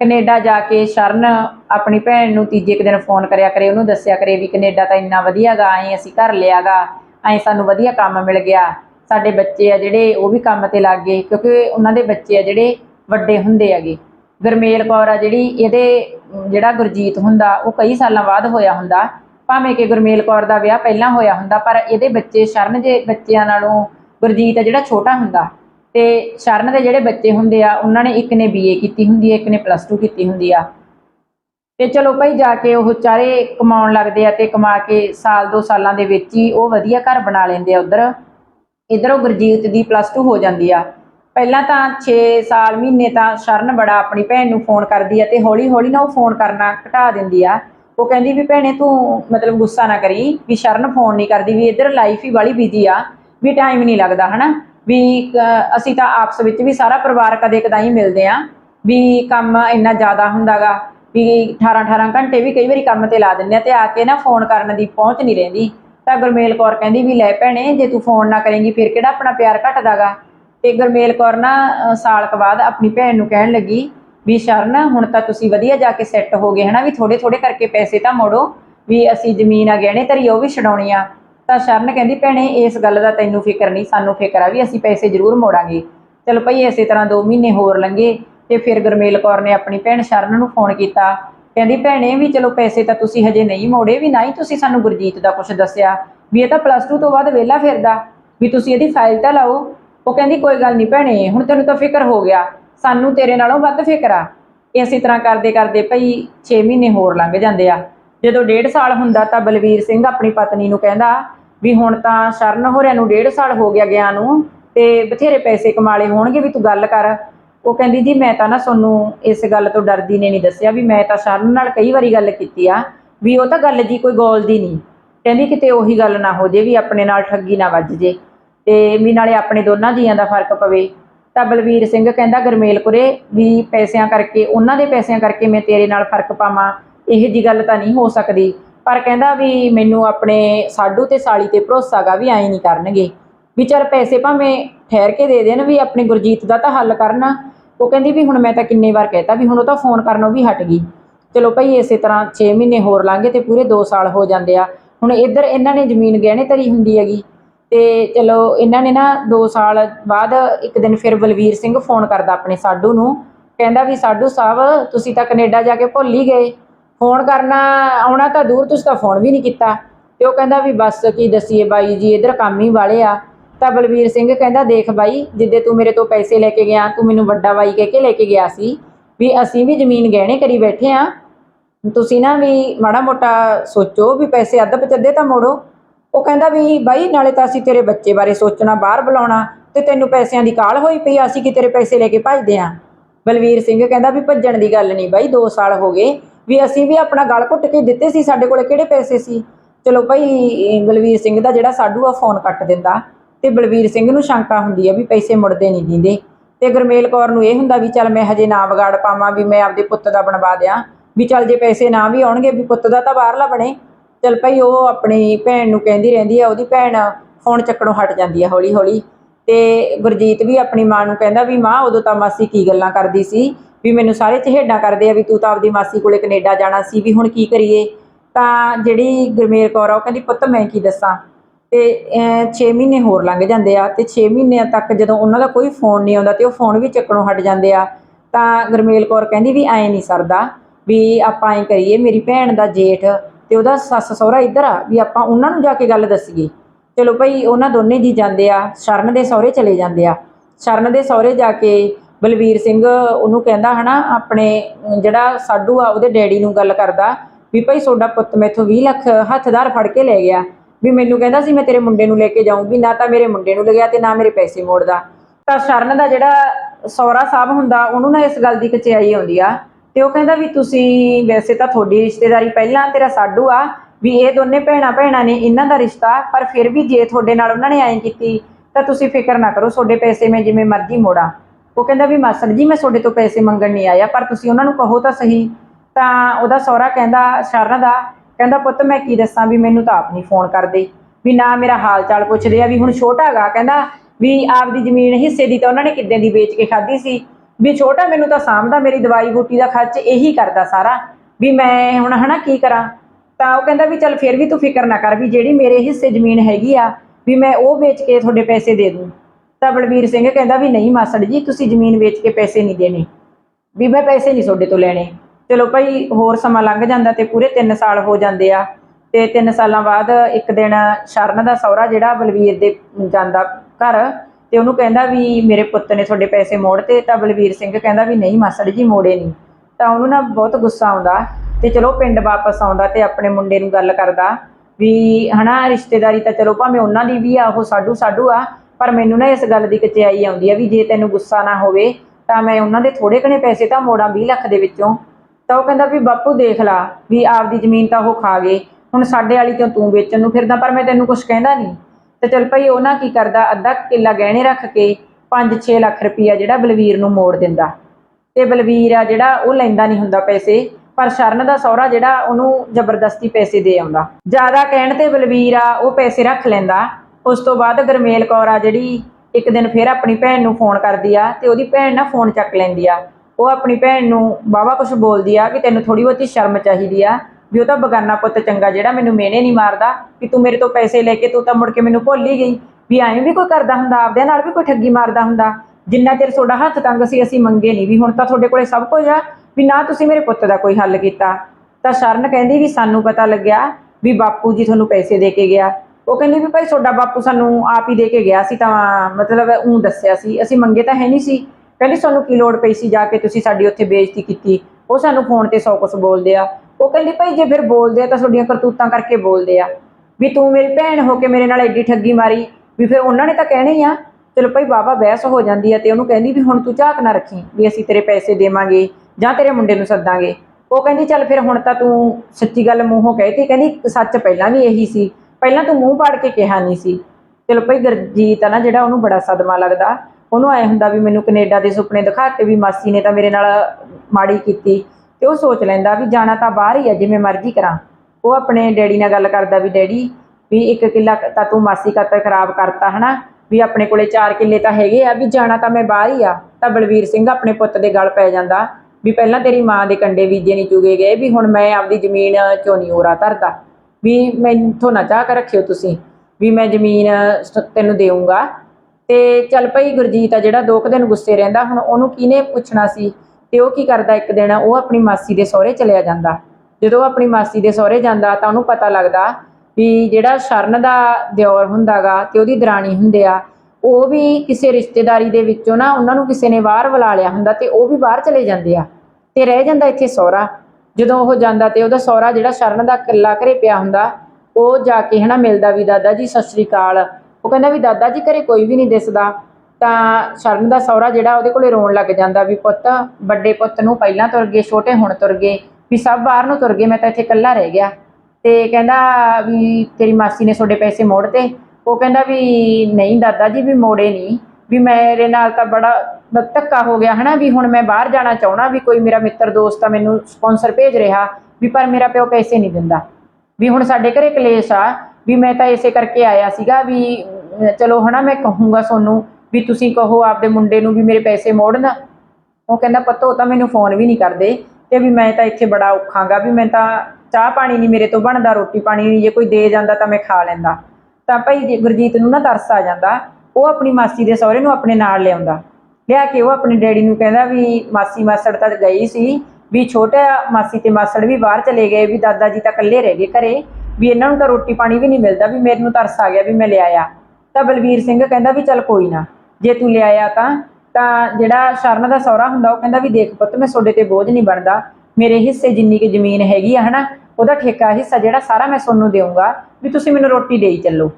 ਕੈਨੇਡਾ ਜਾ ਕੇ ਸ਼ਰਨ ਆਪਣੀ ਭੈਣ ਨੂੰ ਤੀਜੇ ਕੁ ਦਿਨ ਫੋਨ ਕਰਿਆ ਕਰੇ, ਉਹਨੂੰ ਦੱਸਿਆ ਕਰੇ ਵੀ ਕੈਨੇਡਾ ਤਾਂ ਇੰਨਾ ਵਧੀਆਗਾ ਐਂ ਅਸੀਂ ਘਰ ਲਿਆਗਾ ਐਂ ਸਾਨੂੰ ਵਧੀਆ ਕੰਮ ਮਿਲ ਗਿਆ। ਸਾਡੇ ਬੱਚੇ ਆ ਜਿਹੜੇ, ਉਹ ਵੀ ਕੰਮ ਤੇ ਲੱਗ ਗਏ, ਕਿਉਂਕਿ ਉਹਨਾਂ ਦੇ ਬੱਚੇ ਆ ਜਿਹੜੇ ਵੱਡੇ ਹੁੰਦੇ ਹੈਗੇ। ਗਰਮੇਲ ਕੌਰ ਆ ਜਿਹੜੀ, ਇਹਦੇ ਜਿਹੜਾ ਗੁਰਜੀਤ ਹੁੰਦਾ, ਉਹ ਕਈ ਸਾਲਾਂ ਬਾਅਦ ਹੋਇਆ ਹੁੰਦਾ। ਭਾਵੇਂ ਕਿ ਗੁਰਮੇਲ ਕੌਰ ਦਾ ਵਿਆਹ ਪਹਿਲਾਂ ਹੋਇਆ ਹੁੰਦਾ, ਪਰ ਇਹਦੇ ਬੱਚੇ, ਸ਼ਰਨ ਜੇ ਬੱਚਿਆਂ ਨਾਲੋਂ ਗੁਰਜੀਤ ਆ ਜਿਹੜਾ ਛੋਟਾ ਹੁੰਦਾ ਤੇ ਸ਼ਰਨ ਦੇ ਜਿਹੜੇ ਬੱਚੇ ਹੁੰਦੇ ਆ, ਉਹਨਾਂ ਨੇ ਇੱਕ ਨੇ ਬੀਏ ਕੀਤੀ ਹੁੰਦੀ ਹੈ ਇੱਕ ਨੇ ਪਲੱਸ 2 ਕੀਤੀ ਹੁੰਦੀ ਆ। ਤੇ ਚਲੋ ਭਾਈ ਜਾ ਕੇ ਉਹ ਚਾਰੇ ਕਮਾਉਣ ਲੱਗਦੇ ਆ ਤੇ ਕਮਾ ਕੇ ਸਾਲ ਦੋ ਸਾਲਾਂ ਦੇ ਵਿੱਚ ਹੀ ਉਹ ਵਧੀਆ ਘਰ ਬਣਾ ਲੈਂਦੇ ਆ ਉਧਰ। ਇਧਰੋਂ ਗੁਰਜੀਤ ਦੀ ਪਲੱਸ 2 ਹੋ ਜਾਂਦੀ ਆ। ਪਹਿਲਾਂ ਤਾਂ 6 ਸਾਲ ਮਹੀਨੇ ਤਾਂ ਸ਼ਰਨ ਬੜਾ ਆਪਣੀ ਭੈਣ ਨੂੰ ਫੋਨ ਕਰਦੀ ਆ ਤੇ ਹੌਲੀ ਹੌਲੀ ਨਾ ਉਹ ਫੋਨ ਕਰਨਾ ਘਟਾ ਦਿੰਦੀ ਆ। ਉਹ ਕਹਿੰਦੀ ਵੀ ਭੈਣੇ ਤੂੰ ਮਤਲਬ ਗੁੱਸਾ ਨਾ ਕਰੀ ਵੀ ਸ਼ਰਨ ਫੋਨ ਨਹੀਂ ਕਰਦੀ, ਵੀ ਇਧਰ ਲਾਈਫ ਹੀ ਬੜੀ ਬਿਜ਼ੀ ਆ, ਵੀ ਟਾਈਮ ਨਹੀਂ ਲੱਗਦਾ, ਹਨਾ? ਵੀ ਅਸੀਂ ਤਾਂ ਆਪਸ ਵਿੱਚ ਵੀ ਸਾਰਾ ਪਰਿਵਾਰ ਕਦੇ ਕਦਾਈ ਮਿਲਦੇ ਆ ਵੀ ਕੰਮ ਇੰਨਾ ਜ਼ਿਆਦਾ ਹੁੰਦਾਗਾ, ਵੀ 18 18 ਘੰਟੇ ਵੀ ਕਈ ਵਾਰੀ ਕੰਮ ਤੇ ਲਾ ਦਿੰਦੇ ਆ ਤੇ ਆ ਕੇ ਨਾ ਫੋਨ ਕਰਨ ਦੀ ਪਹੁੰਚ ਨਹੀਂ ਰਹਿੰਦੀ। ਤਾਂ ਗੁਰਮੇਲ ਕੌਰ ਕਹਿੰਦੀ ਵੀ, ਲੈ ਭੈਣੇ, ਜੇ ਤੂੰ ਫੋਨ ਨਾ ਕਰੇਂਗੀ, ਫਿਰ ਕਿਹੜਾ ਆਪਣਾ ਪਿਆਰ ਘਟਦਾਗਾ? ਤੇ ਗੁਰਮੇਲ ਕੌਰ ਨਾ ਸਾਲ ਕ ਬਾਅਦ ਆਪਣੀ ਭੈਣ ਨੂੰ ਕਹਿਣ ਲੱਗੀ ਵੀ, ਸ਼ਰਨ, ਹੁਣ ਤਾਂ ਤੁਸੀਂ ਵਧੀਆ ਜਾ ਕੇ ਸੈੱਟ ਹੋ ਗਏ ਹਨਾ, ਵੀ ਥੋੜੇ ਥੋੜੇ ਕਰਕੇ ਪੈਸੇ ਤਾਂ ਮੋੜੋ, ਵੀ ਅਸੀਂ ਜ਼ਮੀਨ ਆ, ਗਹਿਣੇ ਧਰੀ ਉਹ ਵੀ ਛਡਾਉਣੀ ਆ ਤਾਂ ਸ਼ਰਨ ਕਹਿੰਦੀ, ਭੈਣੇ, ਇਸ ਗੱਲ ਦਾ ਤੈਨੂੰ ਫਿਕਰ ਨਹੀਂ, ਸਾਨੂੰ ਫਿਕਰ ਆ ਵੀ ਅਸੀਂ ਪੈਸੇ ਜ਼ਰੂਰ ਮੋੜਾਂਗੇ। ਚਲੋ ਭਈ ਇਸੇ ਤਰ੍ਹਾਂ 2 ਮਹੀਨੇ ਹੋਰ ਲੰਘੇ ਤੇ ਫਿਰ ਗੁਰਮੇਲ ਕੌਰ ਨੇ ਆਪਣੀ ਭੈਣ ਸ਼ਰਨ ਨੂੰ ਫੋਨ ਕੀਤਾ। ਕਹਿੰਦੀ, ਭੈਣੇ, ਵੀ ਚਲੋ ਪੈਸੇ ਤਾਂ ਤੁਸੀਂ ਹਜੇ ਨਹੀਂ ਮੋੜੇ, ਵੀ ਨਾ ਹੀ ਤੁਸੀਂ ਸਾਨੂੰ ਗੁਰਜੀਤ ਦਾ ਕੁਝ ਦੱਸਿਆ। ਵੀ ਇਹ ਤਾਂ ਪਲੱਸ 2 ਤੋਂ ਬਾਅਦ ਵਿਹਲਾ ਫਿਰਦਾ, ਵੀ ਤੁਸੀਂ ਇਹਦੀ ਫਾਈਲ ਤਾਂ ਲਾਓ। ਉਹ ਕਹਿੰਦੀ, ਕੋਈ ਗੱਲ ਨਹੀਂ ਭੈਣੇ, ਹੁਣ ਤੈਨੂੰ ਤਾਂ ਫਿਕਰ ਹੋ ਗਿਆ। ਸਾਨੂੰ ਤੇਰੇ ਨਾਲੋਂ ਵੱਧ ਫਿਕਰ ਆ। ਇਸੇ ਤਰ੍ਹਾਂ ਕਰਦੇ ਕਰਦੇ ਭਈ 6 ਮਹੀਨੇ ਹੋਰ ਲੰਘ ਜਾਂਦੇ ਆ। ਜਦੋਂ ਡੇਢ ਸਾਲ ਹੁੰਦਾ ਤਾਂ ਬਲਵੀਰ ਸਿੰਘ ਆਪਣੀ ਪਤਨੀ ਨੂੰ ਕਹਿੰਦਾ ਵੀ ਹੁਣ ਤਾਂ ਸ਼ਰਨ ਹੋਰਿਆਂ ਨੂੰ ਡੇਢ ਸਾਲ ਹੋ ਗਿਆ ਗਿਆ ਨੂੰ ਤੇ ਬਥੇਰੇ ਪੈਸੇ ਕਮਾਲੇ ਹੋਣਗੇ, ਵੀ ਤੂੰ ਗੱਲ ਕਰ। ਉਹ ਕਹਿੰਦੀ, ਜੀ, ਮੈਂ ਤਾਂ ਨਾ ਤੁਹਾਨੂੰ ਇਸ ਗੱਲ ਤੋਂ ਡਰਦੀ ਨੇ ਨਹੀਂ ਦੱਸਿਆ ਵੀ ਮੈਂ ਤਾਂ ਸ਼ਰਨ ਨਾਲ ਕਈ ਵਾਰੀ ਗੱਲ ਕੀਤੀ ਆ, ਵੀ ਉਹ ਤਾਂ ਗੱਲ ਜੀ ਕੋਈ ਗੋਲ ਦੀ ਨਹੀਂ। ਕਹਿੰਦੀ, ਕਿਤੇ ਉਹੀ ਗੱਲ ਨਾ ਹੋ ਜੇ ਵੀ ਆਪਣੇ ਨਾਲ ਠੱਗੀ ਨਾ ਵੱਜ ਜੇ ਤੇ ਵੀ ਨਾਲੇ ਆਪਣੇ ਦੋਨਾਂ ਜੀਆਂ ਦਾ ਫ਼ਰਕ ਪਵੇ। ਤਾਂ ਬਲਵੀਰ ਸਿੰਘ ਕਹਿੰਦਾ ਗਰਮੇਲ ਕੁਰੇ ਵੀ ਪੈਸਿਆਂ ਕਰਕੇ, ਉਹਨਾਂ ਦੇ ਪੈਸਿਆਂ ਕਰਕੇ ਮੈਂ ਤੇਰੇ ਨਾਲ ਫ਼ਰਕ ਪਾਵਾਂ। ਇਹ ਜੀ ਗੱਲ ਤਾਂ ਨਹੀਂ ਹੋ ਸਕਦੀ। ਪਰ ਕਹਿੰਦਾ ਵੀ ਮੈਨੂੰ ਆਪਣੇ ਸਾਡੂ ਤੇ ਸਾਲੀ ਤੇ ਭਰੋਸਾ ਗਾ ਵੀ ਐਂ ਨਹੀਂ ਕਰਨਗੇ। ਵੀ ਚੱਲ ਪੈਸੇ ਭਾਵੇਂ ਠਹਿਰ ਕੇ ਦੇ ਦੇਣ ਵੀ ਆਪਣੇ ਗੁਰਜੀਤ ਦਾ ਤਾਂ ਹੱਲ ਕਰਨਾ। ਉਹ ਕਹਿੰਦੀ ਵੀ ਹੁਣ ਮੈਂ ਤਾਂ ਕਿੰਨੇ ਵਾਰ ਕਹਿਤਾ ਵੀ ਹੁਣ ਉਹ ਤਾਂ ਫੋਨ ਕਰਨੋਂ ਵੀ ਹਟ ਗਈ। ਚਲੋ ਭਾਈ ਇਸੇ ਤਰ੍ਹਾਂ 6 ਮਹੀਨੇ ਹੋਰ ਲੰਘੇ ਤੇ ਪੂਰੇ 2 ਸਾਲ ਹੋ ਜਾਂਦੇ ਆ। ਹੁਣ ਇੱਧਰ ਇਹਨਾਂ ਨੇ ਜ਼ਮੀਨ ਗਹਿਣੇ ਧਰੀ ਹੁੰਦੀ ਹੈਗੀ। ਤੇ ਚਲੋ ਇਹਨਾਂ ਨੇ ਨਾ 2 ਸਾਲ ਬਾਅਦ ਇੱਕ ਦਿਨ ਫਿਰ ਬਲਵੀਰ ਸਿੰਘ ਫੋਨ ਕਰਦਾ ਆਪਣੇ ਸਾਡੂ ਨੂੰ। ਕਹਿੰਦਾ ਵੀ ਸਾਡੂ ਸਾਹਿਬ, ਤੁਸੀਂ ਤਾਂ ਕੈਨੇਡਾ ਜਾ ਕੇ ਭੁੱਲ ਹੀ ਗਏ। ਫੋਨ ਕਰਨਾ, ਆਉਣਾ ਤਾਂ ਦੂਰ, ਤੁਸੀਂ ਤਾਂ ਫੋਨ ਵੀ ਨਹੀਂ ਕੀਤਾ। ਤੇ ਉਹ ਕਹਿੰਦਾ ਵੀ ਬਸ ਕੀ ਦਸੀਏ ਬਾਈ ਜੀ, ਇੱਧਰ ਕੰਮ ਹੀ ਵਾਲੇ ਆ। ਤਾਂ ਬਲਵੀਰ ਸਿੰਘ ਕਹਿੰਦਾ, ਦੇਖ ਬਾਈ, ਜਿੱਦੇ ਤੂੰ ਮੇਰੇ ਤੋਂ ਪੈਸੇ ਲੈ ਕੇ ਗਿਆ, ਤੂੰ ਮੈਨੂੰ ਵੱਡਾ ਬਾਈ ਕਹਿ ਕੇ ਲੈ ਕੇ ਗਿਆ ਸੀ, ਵੀ ਅਸੀਂ ਵੀ ਜ਼ਮੀਨ ਗਹਿਣੇ ਕਰੀ ਬੈਠੇ ਆ। ਤੁਸੀਂ ਨਾ ਵੀ ਮਾੜਾ ਮੋਟਾ ਸੋਚੋ ਵੀ ਪੈਸੇ ਅੱਧ ਪਚੱਦੇ ਤਾਂ ਮੋੜੋ। ਉਹ ਕਹਿੰਦਾ ਵੀ ਬਾਈ, ਨਾਲੇ ਤਾਂ ਅਸੀਂ ਤੇਰੇ ਬੱਚੇ ਬਾਰੇ ਸੋਚਣਾ, ਬਾਹਰ ਬੁਲਾਉਣਾ, ਤੇ ਤੈਨੂੰ ਪੈਸਿਆਂ ਦੀ ਕਾਲ ਹੋਈ ਪਈ ਅਸੀਂ ਕਿ ਤੇਰੇ ਪੈਸੇ ਲੈ ਕੇ ਭੱਜਦੇ ਆਂ। ਬਲਵੀਰ ਸਿੰਘ ਕਹਿੰਦਾ ਵੀ ਭੱਜਣ ਦੀ ਗੱਲ ਨਹੀਂ ਬਾਈ 2 ਸਾਲ ਹੋ ਗਏ। ਵੀ ਅਸੀਂ ਵੀ ਆਪਣਾ ਗਲ ਘੁੱਟ ਕੇ ਦਿੱਤੇ ਸੀ, ਸਾਡੇ ਕੋਲੇ ਕਿਹੜੇ ਪੈਸੇ ਸੀ? ਚਲੋ ਭਾਈ ਬਲਵੀਰ ਸਿੰਘ ਦਾ ਜਿਹੜਾ ਸਾਡੂ ਆ ਫੋਨ ਕੱਟ ਦਿੰਦਾ ਤੇ ਬਲਵੀਰ ਸਿੰਘ ਨੂੰ ਸ਼ੰਕਾ ਹੁੰਦੀ ਆ ਵੀ ਪੈਸੇ ਮੁੜਦੇ ਨਹੀਂ ਦਿੰਦੇ। ਤੇ ਗੁਰਮੇਲ ਕੌਰ ਨੂੰ ਇਹ ਹੁੰਦਾ ਵੀ ਚੱਲ ਮੈਂ ਹਜੇ ਨਾ ਵਿਗਾੜ ਪਾਵਾਂ ਵੀ ਮੈਂ ਆਪਦੇ ਪੁੱਤ ਦਾ ਬਣਵਾ ਦਿਆਂ। ਵੀ ਚੱਲ ਜੇ ਪੈਸੇ ਨਾ ਵੀ ਆਉਣਗੇ ਵੀ ਪੁੱਤ ਦਾ ਤਾਂ ਬਾਹਰਲਾ ਬਣੇ। ਚੱਲ ਭਾਈ ਉਹ ਆਪਣੀ ਭੈਣ ਨੂੰ ਕਹਿੰਦੀ ਰਹਿੰਦੀ ਆ, ਉਹਦੀ ਭੈਣ ਫੋਨ ਚੱਕਣੋਂ ਹਟ ਜਾਂਦੀ ਆ ਹੌਲੀ ਹੌਲੀ ਤੇ ਗੁਰਜੀਤ ਵੀ ਆਪਣੀ ਮਾਂ ਨੂੰ ਕਹਿੰਦਾ ਵੀ ਮਾਂ, ਉਦੋਂ ਤਾਂ ਮਾਸੀ ਕੀ ਗੱਲਾਂ ਕਰਦੀ ਸੀ? ਵੀ ਮੈਨੂੰ ਸਾਰੇ ਚਹੇਡਾਂ ਕਰਦੇ ਆ ਵੀ ਤੂੰ ਤਾਂ ਆਪਦੀ ਮਾਸੀ ਕੋਲੇ ਕੈਨੇਡਾ ਜਾਣਾ ਸੀ, ਵੀ ਹੁਣ ਕੀ ਕਰੀਏ? ਤਾਂ ਜਿਹੜੀ ਗੁਰਮੇਲ ਕੌਰ ਆ, ਉਹ ਕਹਿੰਦੀ, ਪੁੱਤ, ਮੈਂ ਕੀ ਦੱਸਾਂ? ਤੇ 6 ਮਹੀਨੇ ਹੋਰ ਲੰਘ ਜਾਂਦੇ ਆ ਤੇ 6 ਮਹੀਨਿਆਂ ਤੱਕ ਜਦੋਂ ਉਹਨਾਂ ਦਾ ਕੋਈ ਫੋਨ ਨਹੀਂ ਆਉਂਦਾ ਤੇ ਉਹ ਫੋਨ ਵੀ ਚੱਕਣੋਂ ਹਟ ਜਾਂਦੇ ਆ, ਤਾਂ ਗੁਰਮੇਲ ਕੌਰ ਕਹਿੰਦੀ ਵੀ ਐਂ ਨਹੀਂ ਸਰਦਾ ਵੀ ਆਪਾਂ ਐਂ ਕਰੀਏ, ਮੇਰੀ ਭੈਣ ਦਾ ਜੇਠ ਤੇ ਉਹਦਾ ਸੱਸ ਸਹੁਰਾ ਇੱਧਰ ਆ, ਵੀ ਆਪਾਂ ਉਹਨਾਂ ਨੂੰ ਜਾ ਕੇ ਗੱਲ ਦੱਸੀਏ। ਚਲੋ ਭਾਈ, ਉਹਨਾਂ ਦੋਨੇ ਜੀ ਜਾਂਦੇ ਆ, ਸ਼ਰਨ ਦੇ ਸਹੁਰੇ ਚਲੇ ਜਾਂਦੇ ਆ। ਸ਼ਰਨ ਦੇ ਸਹੁਰੇ ਜਾ ਕੇ ਬਲਵੀਰ ਸਿੰਘ ਉਹਨੂੰ ਕਹਿੰਦਾ ਹਨਾ, ਆਪਣੇ ਜਿਹੜਾ ਸਾਡੂ ਆ, ਉਹਦੇ ਡੈਡੀ ਨੂੰ ਗੱਲ ਕਰਦਾ ਵੀ ਭਾਈ ਤੁਹਾਡਾ ਪੁੱਤ ਮੈਥੋਂ 20 ਲੱਖ ਹੱਥਦਾਰ ਫੜ ਕੇ ਲੈ ਗਿਆ। ਵੀ ਮੈਨੂੰ ਕਹਿੰਦਾ ਸੀ ਮੈਂ ਤੇਰੇ ਮੁੰਡੇ ਨੂੰ ਲੈ ਕੇ ਜਾਊਂਗੀ, ਨਾ ਤਾਂ ਮੇਰੇ ਮੁੰਡੇ ਨੂੰ ਲਗਿਆ ਤੇ ਨਾ ਮੇਰੇ ਪੈਸੇ ਮੋੜਦਾ। ਤਾਂ ਸ਼ਰਨ ਦਾ ਜਿਹੜਾ ਸਹੁਰਾ ਸਾਹਿਬ ਹੁੰਦਾ, ਉਹਨੂੰ ਨਾ ਇਸ ਗੱਲ ਦੀ ਕਚਿਆਈ ਆਉਂਦੀ ਆ ਤੇ ਉਹ ਕਹਿੰਦਾ ਵੀ ਤੁਸੀਂ ਵੈਸੇ ਤਾਂ ਤੁਹਾਡੀ ਰਿਸ਼ਤੇਦਾਰੀ ਪਹਿਲਾਂ ਤੇਰਾ ਸਾਡੂ ਆ, ਵੀ ਇਹ ਦੋਨੇ ਭੈਣਾਂ ਭੈਣਾਂ ਨੇ ਇਹਨਾਂ ਦਾ ਰਿਸ਼ਤਾ, ਪਰ ਫਿਰ ਵੀ ਜੇ ਤੁਹਾਡੇ ਨਾਲ ਉਹਨਾਂ ਨੇ ਐਂ ਕੀਤੀ, ਤਾਂ ਤੁਸੀਂ ਫਿਕਰ ਨਾ ਕਰੋ ਤੁਹਾਡੇ ਪੈਸੇ ਮੈਂ ਜਿਵੇਂ ਮਰਜ਼ੀ ਮੋੜਾਂ। ਉਹ ਕਹਿੰਦਾ ਵੀ ਮਾਸੜ ਜੀ, ਮੈਂ ਤੁਹਾਡੇ ਤੋਂ ਪੈਸੇ ਮੰਗਣ ਨਹੀਂ ਆਇਆ, ਪਰ ਤੁਸੀਂ ਉਹਨਾਂ ਨੂੰ ਕਹੋ ਤਾਂ ਸਹੀ। ਤਾਂ ਉਹਦਾ ਸਹੁਰਾ ਕਹਿੰਦਾ, ਸ਼ਰਨ ਦਾ, ਕਹਿੰਦਾ, ਪੁੱਤ, ਮੈਂ ਕੀ ਦੱਸਾਂ ਵੀ ਮੈਨੂੰ ਤਾਂ ਆਪ ਨਹੀਂ ਫੋਨ ਕਰਦੇ। ਵੀ ਨਾ ਮੇਰਾ ਹਾਲ ਚਾਲ ਪੁੱਛਦੇ ਆ, ਵੀ ਹੁਣ ਛੋਟਾ ਹੈਗਾ, ਕਹਿੰਦਾ ਵੀ ਆਪਦੀ ਜ਼ਮੀਨ ਹਿੱਸੇ ਦੀ ਤਾਂ ਉਹਨਾਂ ਨੇ ਕਿੱਦਾਂ ਦੀ ਵੇਚ ਕੇ ਖਾਧੀ ਸੀ। ਵੀ ਛੋਟਾ ਮੈਨੂੰ ਤਾਂ ਸਾਂਭਦਾ, ਮੇਰੀ ਦਵਾਈ ਬੂਟੀ ਦਾ ਖਰਚ ਇਹੀ ਕਰਦਾ ਸਾਰਾ। ਵੀ ਮੈਂ ਹੁਣ ਹਨਾ ਕੀ ਕਰਾਂ? ਤਾਂ ਉਹ ਕਹਿੰਦਾ ਵੀ ਚੱਲ ਫਿਰ ਵੀ ਤੂੰ ਫਿਕਰ ਨਾ ਕਰ ਵੀ ਜਿਹੜੀ ਮੇਰੇ ਹਿੱਸੇ ਜ਼ਮੀਨ ਹੈਗੀ ਆ, ਵੀ ਮੈਂ ਉਹ ਵੇਚ ਕੇ ਤੁਹਾਡੇ ਪੈਸੇ ਦੇ ਦੂੰ। ਤਾਂ ਬਲਵੀਰ ਸਿੰਘ ਕਹਿੰਦਾ ਵੀ ਨਹੀਂ ਮਾਸੜ ਜੀ, ਤੁਸੀਂ ਜ਼ਮੀਨ ਵੇਚ ਕੇ ਪੈਸੇ ਨਹੀਂ ਦੇਣੇ। ਵੀ ਮੈਂ ਪੈਸੇ ਨਹੀਂ ਤੁਹਾਡੇ ਤੋਂ ਲੈਣੇ। ਚਲੋ ਭਾਈ, ਹੋਰ ਸਮਾਂ ਲੰਘ ਜਾਂਦਾ ਤੇ ਪੂਰੇ 3 ਸਾਲ ਹੋ ਜਾਂਦੇ ਆ। ਤੇ 3 ਸਾਲਾਂ ਬਾਅਦ ਇੱਕ ਦਿਨ ਸ਼ਰਨ ਦਾ ਸਹੁਰਾ ਜਿਹੜਾ ਬਲਵੀਰ ਦੇ ਜਾਂਦਾ ਘਰ, ਤੇ ਉਹਨੂੰ ਕਹਿੰਦਾ ਵੀ ਮੇਰੇ ਪੁੱਤ ਨੇ ਤੁਹਾਡੇ ਪੈਸੇ ਮੋੜਤੇ ਤਾਂ ਬਲਵੀਰ ਸਿੰਘ ਕਹਿੰਦਾ ਵੀ ਨਹੀਂ ਮਾਸੜ ਜੀ, ਮੋੜੇ ਨਹੀਂ। ਤਾਂ ਉਹਨੂੰ ਨਾ ਬਹੁਤ ਗੁੱਸਾ ਆਉਂਦਾ ਤੇ ਚਲੋ ਪਿੰਡ ਵਾਪਸ ਆਉਂਦਾ ਤੇ ਆਪਣੇ ਮੁੰਡੇ ਨੂੰ ਗੱਲ ਕਰਦਾ ਵੀ ਹਨਾ, ਰਿਸ਼ਤੇਦਾਰੀ ਤਾਂ ਚਲੋ ਭਾਵੇਂ ਉਹਨਾਂ ਦੀ ਵੀ ਆ, ਉਹ ਸਾਡੂ ਸਾਡੂ ਆ ਪਰ ਮੈਨੂੰ ਨਾ ਇਸ ਗੱਲ ਦੀ ਕਚਿਆਈ ਆਉਂਦੀ ਆ ਵੀ ਜੇ ਤੈਨੂੰ ਗੁੱਸਾ ਨਾ ਹੋਵੇ, ਤਾਂ ਮੈਂ ਉਹਨਾਂ ਦੇ ਥੋੜੇ ਕਨੇ ਪੈਸੇ ਤਾਂ ਮੋੜਾਂ 20 ਲੱਖ ਦੇ ਵਿੱਚੋਂ। ਤਾਂ ਉਹ ਕਹਿੰਦਾ ਵੀ ਬਾਪੂ ਦੇਖ ਲਾ ਵੀ ਆਪਦੀ ਜ਼ਮੀਨ ਤਾਂ ਉਹ ਖਾ ਗਏ, ਹੁਣ ਸਾਡੇ ਵਾਲੀ ਕਿਉਂ ਤੂੰ ਵੇਚਣ ਨੂੰ ਫਿਰਦਾ, ਪਰ ਮੈਂ ਤੈਨੂੰ ਕੁਝ ਕਹਿੰਦਾ ਨਹੀਂ। ਤੇ ਚਲ ਭਾਈ ਉਹ ਨਾ ਕੀ ਕਰਦਾ, ਅੱਧਾ ਕਿੱਲਾ ਗਹਿਣੇ ਰੱਖ ਕੇ 5-6 ਲੱਖ ਰੁਪਈਆ ਜਿਹੜਾ ਬਲਵੀਰ ਨੂੰ ਮੋੜ ਦਿੰਦਾ। ਤੇ ਬਲਵੀਰ ਆ ਜਿਹੜਾ ਉਹ ਲੈਂਦਾ ਨਹੀਂ ਹੁੰਦਾ ਪੈਸੇ, ਪਰ ਸ਼ਰਨ ਦਾ ਸਹੁਰਾ ਜਿਹੜਾ ਉਹਨੂੰ ਜ਼ਬਰਦਸਤੀ ਪੈਸੇ ਦੇ ਆਉਂਦਾ। ਜ਼ਿਆਦਾ ਕਹਿਣ ਤੇ ਬਲਵੀਰ ਆ, ਉਹ ਪੈਸੇ ਰੱਖ ਲੈਂਦਾ। ਉਸ ਤੋਂ ਬਾਅਦ ਗਰਮੇਲ ਕੌਰ ਆ ਜਿਹੜੀ ਇੱਕ ਦਿਨ ਫਿਰ ਆਪਣੀ ਭੈਣ ਨੂੰ ਫੋਨ ਕਰਦੀ ਆ ਤੇ ਉਹਦੀ ਭੈਣ ਨਾ ਫੋਨ ਚੱਕ ਲੈਂਦੀ ਆ। ਉਹ ਆਪਣੀ ਭੈਣ ਨੂੰ ਬਾਵਾ ਕੁਝ ਬੋਲਦੀ ਆ ਕਿ ਤੈਨੂੰ ਥੋੜੀ ਬਹੁਤੀ ਸ਼ਰਮ ਚਾਹੀਦੀ ਆ ਵੀ ਉਹ ਤਾਂ ਬਗਾਨਾ ਪੁੱਤ ਚੰਗਾ ਜਿਹੜਾ ਮੈਨੂੰ ਮਿਹਣੇ ਨਹੀਂ ਮਾਰਦਾ ਕਿ ਤੂੰ ਮੇਰੇ ਤੋਂ ਪੈਸੇ ਲੈ ਕੇ ਤੂੰ ਤਾਂ ਮੁੜ ਕੇ ਮੈਨੂੰ ਭੁੱਲ ਹੀ ਗਈ ਵੀ ਐਵੇਂ ਵੀ ਕੋਈ ਕਰਦਾ ਹੁੰਦਾ, ਆਪਦੇ ਨਾਲ ਵੀ ਕੋਈ ਠੱਗੀ ਮਾਰਦਾ ਹੁੰਦਾ। ਜਿੰਨਾ ਚਿਰ ਤੁਹਾਡਾ ਹੱਥ ਤੰਗ ਸੀ, ਅਸੀਂ ਮੰਗੇ ਨਹੀਂ ਵੀ ਹੁਣ ਤਾਂ ਤੁਹਾਡੇ ਕੋਲੇ ਸਭ ਕੁਝ ਆ ਵੀ ਨਾ ਤੁਸੀਂ ਮੇਰੇ ਪੁੱਤ ਦਾ ਕੋਈ ਹੱਲ ਕੀਤਾ। ਤਾਂ ਸ਼ਰਨ ਕਹਿੰਦੀ ਵੀ ਸਾਨੂੰ ਪਤਾ ਲੱਗਿਆ ਵੀ ਬਾਪੂ ਜੀ ਤੁਹਾਨੂੰ ਪੈਸੇ ਦੇ ਕੇ ਗਿਆ। ਉਹ ਕਹਿੰਦੀ ਵੀ ਭਾਈ ਤੁਹਾਡਾ ਬਾਪੂ ਸਾਨੂੰ ਆਪ ਹੀ ਦੇ ਕੇ ਗਿਆ ਸੀ ਤਾਂ ਮਤਲਬ ਉਹ ਦੱਸਿਆ ਸੀ, ਅਸੀਂ ਮੰਗੇ ਤਾਂ ਹੈ ਨਹੀਂ ਸੀ। ਕਹਿੰਦੀ ਸਾਨੂੰ ਕੀ ਲੋੜ ਪਈ ਸੀ ਜਾ ਕੇ ਤੁਸੀਂ ਸਾਡੀ ਉੱਥੇ ਬੇਇੱਜ਼ਤੀ ਕੀਤੀ। ਉਹ ਸਾਨੂੰ ਫੋਨ ਤੇ ਸੌ ਕੁਛ ਬੋਲਦੇ ਆ। ਉਹ ਕਹਿੰਦੀ ਭਾਈ ਜੇ ਫਿਰ ਬੋਲਦੇ ਆ ਤਾਂ ਤੁਹਾਡੀਆਂ ਕਰਤੂਤਾਂ ਕਰਕੇ ਬੋਲਦੇ ਆ। ਵੀ ਤੂੰ ਮੇਰੀ ਭੈਣ ਹੋ ਕੇ ਮੇਰੇ ਨਾਲ ਐਡੀ ਠੱਗੀ ਮਾਰੀ, ਵੀ ਫਿਰ ਉਹਨਾਂ ਨੇ ਤਾਂ ਕਹਿਣਾ ਹੀ ਆ, ਚਲੋ ਭਾਈ ਬਾਬਾ ਬਹਿਸ ਹੋ ਜਾਂਦੀ ਆ ਤੇ ਉਹਨੂੰ ਕਹਿੰਦੀ ਵੀ ਹੁਣ ਤੂੰ ਝਾਕ ਨਾ ਰੱਖੀ ਵੀ ਅਸੀਂ ਤੇਰੇ ਪੈਸੇ ਦੇਵਾਂਗੇ ਜਾਂ ਤੇਰੇ ਮੁੰਡੇ ਨੂੰ ਸੱਦਾਂਗੇ। ਉਹ ਕਹਿੰਦੀ ਚੱਲ ਫਿਰ ਹੁਣ ਤਾਂ ਤੂੰ ਸੱਚੀ ਗੱਲ ਮੂੰਹੋਂ ਕਹਿਤੀ, ਕਹਿੰਦੀ ਸੱਚ ਪਹਿਲਾਂ ਵੀ ਇਹੀ ਸੀ। ਪਹਿਲਾਂ ਤੂੰ ਮੂੰਹ ਪਾੜ ਕੇ ਕਿਹਾ ਨਹੀਂ ਸੀ। ਚਲੋ ਭਾਈ ਗਰਜੀਤ ਆ ਨਾ, ਜਿਹੜਾ ਉਹਨੂੰ ਬੜਾ ਸਦਮਾ ਲੱਗਦਾ। ਉਹਨੂੰ ਐ ਹੁੰਦਾ ਵੀ ਮੈਨੂੰ ਕੈਨੇਡਾ ਦੇ ਸੁਪਨੇ ਦਿਖਾ ਕੇ ਵੀ ਮਾਸੀ ਨੇ ਤਾਂ ਮੇਰੇ ਨਾਲ ਮਾੜੀ ਕੀਤੀ। ਤੇ ਉਹ ਸੋਚ ਲੈਂਦਾ ਵੀ ਜਾਣਾ ਤਾਂ ਬਾਹਰ ਹੀ ਆ, ਜਿਵੇਂ ਮਰਜ਼ੀ ਕਰਾਂ। ਉਹ ਆਪਣੇ ਡੈਡੀ ਨਾਲ ਗੱਲ ਕਰਦਾ ਵੀ ਡੈਡੀ, ਵੀ ਇੱਕ ਕਿੱਲਾ ਤਾਂ ਤੂੰ ਮਾਸੀ ਖਾਤਰ ਖਰਾਬ ਕਰਤਾ, ਹਨਾ? ਵੀ ਆਪਣੇ ਕੋਲੇ 4 ਕਿੱਲੇ ਤਾਂ ਹੈਗੇ ਆ, ਵੀ ਜਾਣਾ ਤਾਂ ਮੈਂ ਬਾਹਰ ਹੀ ਆ। ਤਾਂ ਬਲਵੀਰ ਸਿੰਘ ਆਪਣੇ ਪੁੱਤ ਦੇ ਗਲ ਪੈ ਜਾਂਦਾ, ਵੀ ਪਹਿਲਾਂ ਤੇਰੀ ਮਾਂ ਦੇ ਕੰਡੇ ਬੀਜੇ ਨਹੀਂ ਚੁਗੇ ਗਏ, ਵੀ ਹੁਣ ਮੈਂ ਆਪਦੀ ਜ਼ਮੀਨ ਚੋਂ ਨਹੀਂ ਹੋਰਾ ਧਰਦਾ। ਵੀ ਮੈਥੋਂ ਨਾ ਚਾਹ ਕੇ ਰੱਖਿਓ ਤੁਸੀਂ, ਵੀ ਮੈਂ ਜ਼ਮੀਨ ਤੈਨੂੰ ਦੇਊਂਗਾ। ਤੇ ਚੱਲ ਭਾਈ ਗੁਰਜੀਤ ਆ ਜਿਹੜਾ ਦੋ ਕੁ ਦਿਨ ਗੁੱਸੇ ਰਹਿੰਦਾ, ਹੁਣ ਉਹਨੂੰ ਕਿਹਨੇ ਪੁੱਛਣਾ ਸੀ? ਤੇ ਉਹ ਕੀ ਕਰਦਾ ਇੱਕ ਦਿਨ? ਉਹ ਆਪਣੀ ਮਾਸੀ ਦੇ ਸਹੁਰੇ ਚਲਿਆ ਜਾਂਦਾ। ਜਦੋਂ ਉਹ ਆਪਣੀ ਮਾਸੀ ਦੇ ਸਹੁਰੇ ਜਾਂਦਾ ਤਾਂ ਉਹਨੂੰ ਪਤਾ ਲੱਗਦਾ ਵੀ ਜਿਹੜਾ ਸ਼ਰਨ ਦਾ ਦਿਓਰ ਹੁੰਦਾਗਾ ਤੇ ਉਹਦੀ ਦਰਾਣੀ ਹੁੰਦੇ ਆ, ਉਹ ਵੀ ਕਿਸੇ ਰਿਸ਼ਤੇਦਾਰੀ ਦੇ ਵਿੱਚੋਂ ਨਾ ਉਹਨਾਂ ਨੂੰ ਕਿਸੇ ਨੇ ਬਾਹਰ ਬੁਲਾ ਲਿਆ ਹੁੰਦਾ ਤੇ ਉਹ ਵੀ ਬਾਹਰ ਚਲੇ ਜਾਂਦੇ ਆ। ਤੇ ਰਹਿ ਜਾਂਦਾ ਇੱਥੇ ਸਹੁਰਾ। ਜਦੋਂ ਉਹ ਜਾਂਦਾ ਤੇ ਉਹਦਾ ਸਹੁਰਾ ਜਿਹੜਾ ਸ਼ਰਨ ਦਾ ਇਕੱਲਾ ਘਰੇ ਪਿਆ ਹੁੰਦਾ, ਉਹ ਜਾ ਕੇ ਹਨਾ ਮਿਲਦਾ ਵੀ ਦਾਦਾ ਜੀ, ਸਤਿ ਸ੍ਰੀ ਅਕਾਲ। ਉਹ ਕਹਿੰਦਾ ਵੀ ਦਾਦਾ ਜੀ ਘਰੇ ਕੋਈ ਵੀ ਨਹੀਂ ਦਿਸਦਾ। ਤਾਂ ਸ਼ਰਨ ਦਾ ਸਹੁਰਾ ਜਿਹੜਾ ਉਹਦੇ ਕੋਲੇ ਰੋਣ ਲੱਗ ਜਾਂਦਾ ਵੀ ਪੁੱਤ, ਵੱਡੇ ਪੁੱਤ ਨੂੰ ਪਹਿਲਾਂ ਤੁਰ ਗਏ, ਛੋਟੇ ਹੁਣ ਤੁਰ ਗਏ, ਵੀ ਸਭ ਬਾਹਰ ਨੂੰ ਤੁਰ ਗਏ, ਮੈਂ ਤਾਂ ਇੱਥੇ ਇਕੱਲਾ ਰਹਿ ਗਿਆ। ਤੇ ਕਹਿੰਦਾ ਵੀ ਤੇਰੀ ਮਾਸੀ ਨੇ ਤੁਹਾਡੇ ਪੈਸੇ ਮੋੜਤੇ। ਉਹ ਕਹਿੰਦਾ ਵੀ ਨਹੀਂ ਦਾਦਾ ਜੀ, ਵੀ ਮੋੜੇ ਨਹੀਂ। ਵੀ ਮੇਰੇ ਨਾਲ ਤਾਂ ਬੜਾ ਧੱਕਾ ਹੋ ਗਿਆ ਹਨਾ? ਵੀ ਹੁਣ ਮੈਂ ਬਾਹਰ ਜਾਣਾ ਚਾਹਣਾ ਵੀ ਕੋਈ ਮੇਰਾ ਮਿੱਤਰ ਦੋਸਤ ਆ ਮੈਨੂੰ ਸਪਾਂਸਰ ਭੇਜ ਰਿਹਾ ਵੀ ਪਰ ਮੇਰਾ ਪਿਓ ਪੈਸੇ ਨਹੀਂ ਦਿੰਦਾ। ਵੀ ਹੁਣ ਸਾਡੇ ਘਰੇ ਕਲੇਸ਼ ਆ ਵੀ ਮੈਂ ਤਾਂ ਇਸੇ ਕਰਕੇ ਆਇਆ ਸੀਗਾ ਵੀ ਅਮ, ਚਲੋ ਹਨਾ ਮੈਂ ਕਹੂੰਗਾ ਸੋਨੂੰ ਵੀ ਤੁਸੀਂ ਕਹੋ ਆਪਦੇ ਮੁੰਡੇ ਨੂੰ ਵੀ ਮੇਰੇ ਪੈਸੇ ਮੋੜਨ। ਉਹ ਕਹਿੰਦਾ ਪਤੋ ਤਾਂ ਮੈਨੂੰ ਫੋਨ ਵੀ ਨਹੀਂ ਕਰਦੇ ਤੇ ਵੀ ਮੈਂ ਤਾਂ ਇੱਥੇ ਬੜਾ ਔਖਾਂਗਾ ਵੀ ਮੈਂ ਤਾਂ ਚਾਹ ਪਾਣੀ ਨਹੀਂ ਮੇਰੇ ਤੋਂ ਬਣਦਾ ਰੋਟੀ ਪਾਣੀ ਨਹੀਂ ਜੇ ਕੋਈ ਦੇ ਜਾਂਦਾ ਤਾਂ ਮੈਂ ਖਾ ਲੈਂਦਾ। ਤਾਂ ਭਾਈ ਗੁਰਜੀਤ ਨੂੰ ਨਾ ਤਰਸ ਆ ਜਾਂਦਾ ਉਹ ਆਪਣੀ ਮਾਸੀ ਦੇ ਸਹੁਰੇ ਨੂੰ ਆਪਣੇ ਨਾਲ ਲਿਆਉਂਦਾ। ਲਿਆ ਕੇ ਉਹ ਆਪਣੇ ਡੈਡੀ ਨੂੰ ਕਹਿੰਦਾ ਵੀ ਮਾਸੀ ਮਾਸੜ ਤਾਂ ਗਈ ਸੀ, ਵੀ ਛੋਟਾ ਮਾਸੀ ਤੇ ਮਾਸੜ ਵੀ ਬਾਹਰ ਚਲੇ ਗਏ, ਵੀ ਦਾਦਾ ਜੀ ਤਾਂ ਇਕੱਲੇ ਰਹਿ ਗਏ ਘਰੇ, ਵੀ ਇਹਨਾਂ ਨੂੰ ਤਾਂ ਰੋਟੀ ਪਾਣੀ ਵੀ ਨਹੀਂ ਮਿਲਦਾ, ਵੀ ਮੇਰੇ ਨੂੰ ਤਰਸ ਆ ਗਿਆ ਵੀ ਮੈਂ ਲਿਆਇਆ ਤਾਂ ਬਲਵੀਰ ਸਿੰਘ ਕਹਿੰਦਾ ਵੀ ਚੱਲ ਕੋਈ ਨਾ, ਜੇ ਤੂੰ ਲਿਆਇਆ ਤਾਂ ਤਾਂ ਜਿਹੜਾ ਸ਼ਰਨ ਦਾ ਸਹੁਰਾ ਹੁੰਦਾ, ਉਹ ਕਹਿੰਦਾ ਵੀ ਦੇਖ ਪੁੱਤ, ਮੈਂ ਤੁਹਾਡੇ ਤੇ ਬੋਝ ਨਹੀਂ ਬਣਦਾ, ਮੇਰੇ ਹਿੱਸੇ ਜਿੰਨੀ ਕਿ ਜ਼ਮੀਨ ਹੈਗੀ ਆ ਹਨਾ, ਉਹਦਾ ਠੇਕਾ ਹਿੱਸਾ ਜਿਹੜਾ ਸਾਰਾ ਮੈਂ ਤੁਹਾਨੂੰ ਦੇਵਾਂਗਾ ਵੀ ਤੁਸੀਂ ਮੈਨੂੰ ਰੋਟੀ ਦੇਈ ਚੱਲੋ।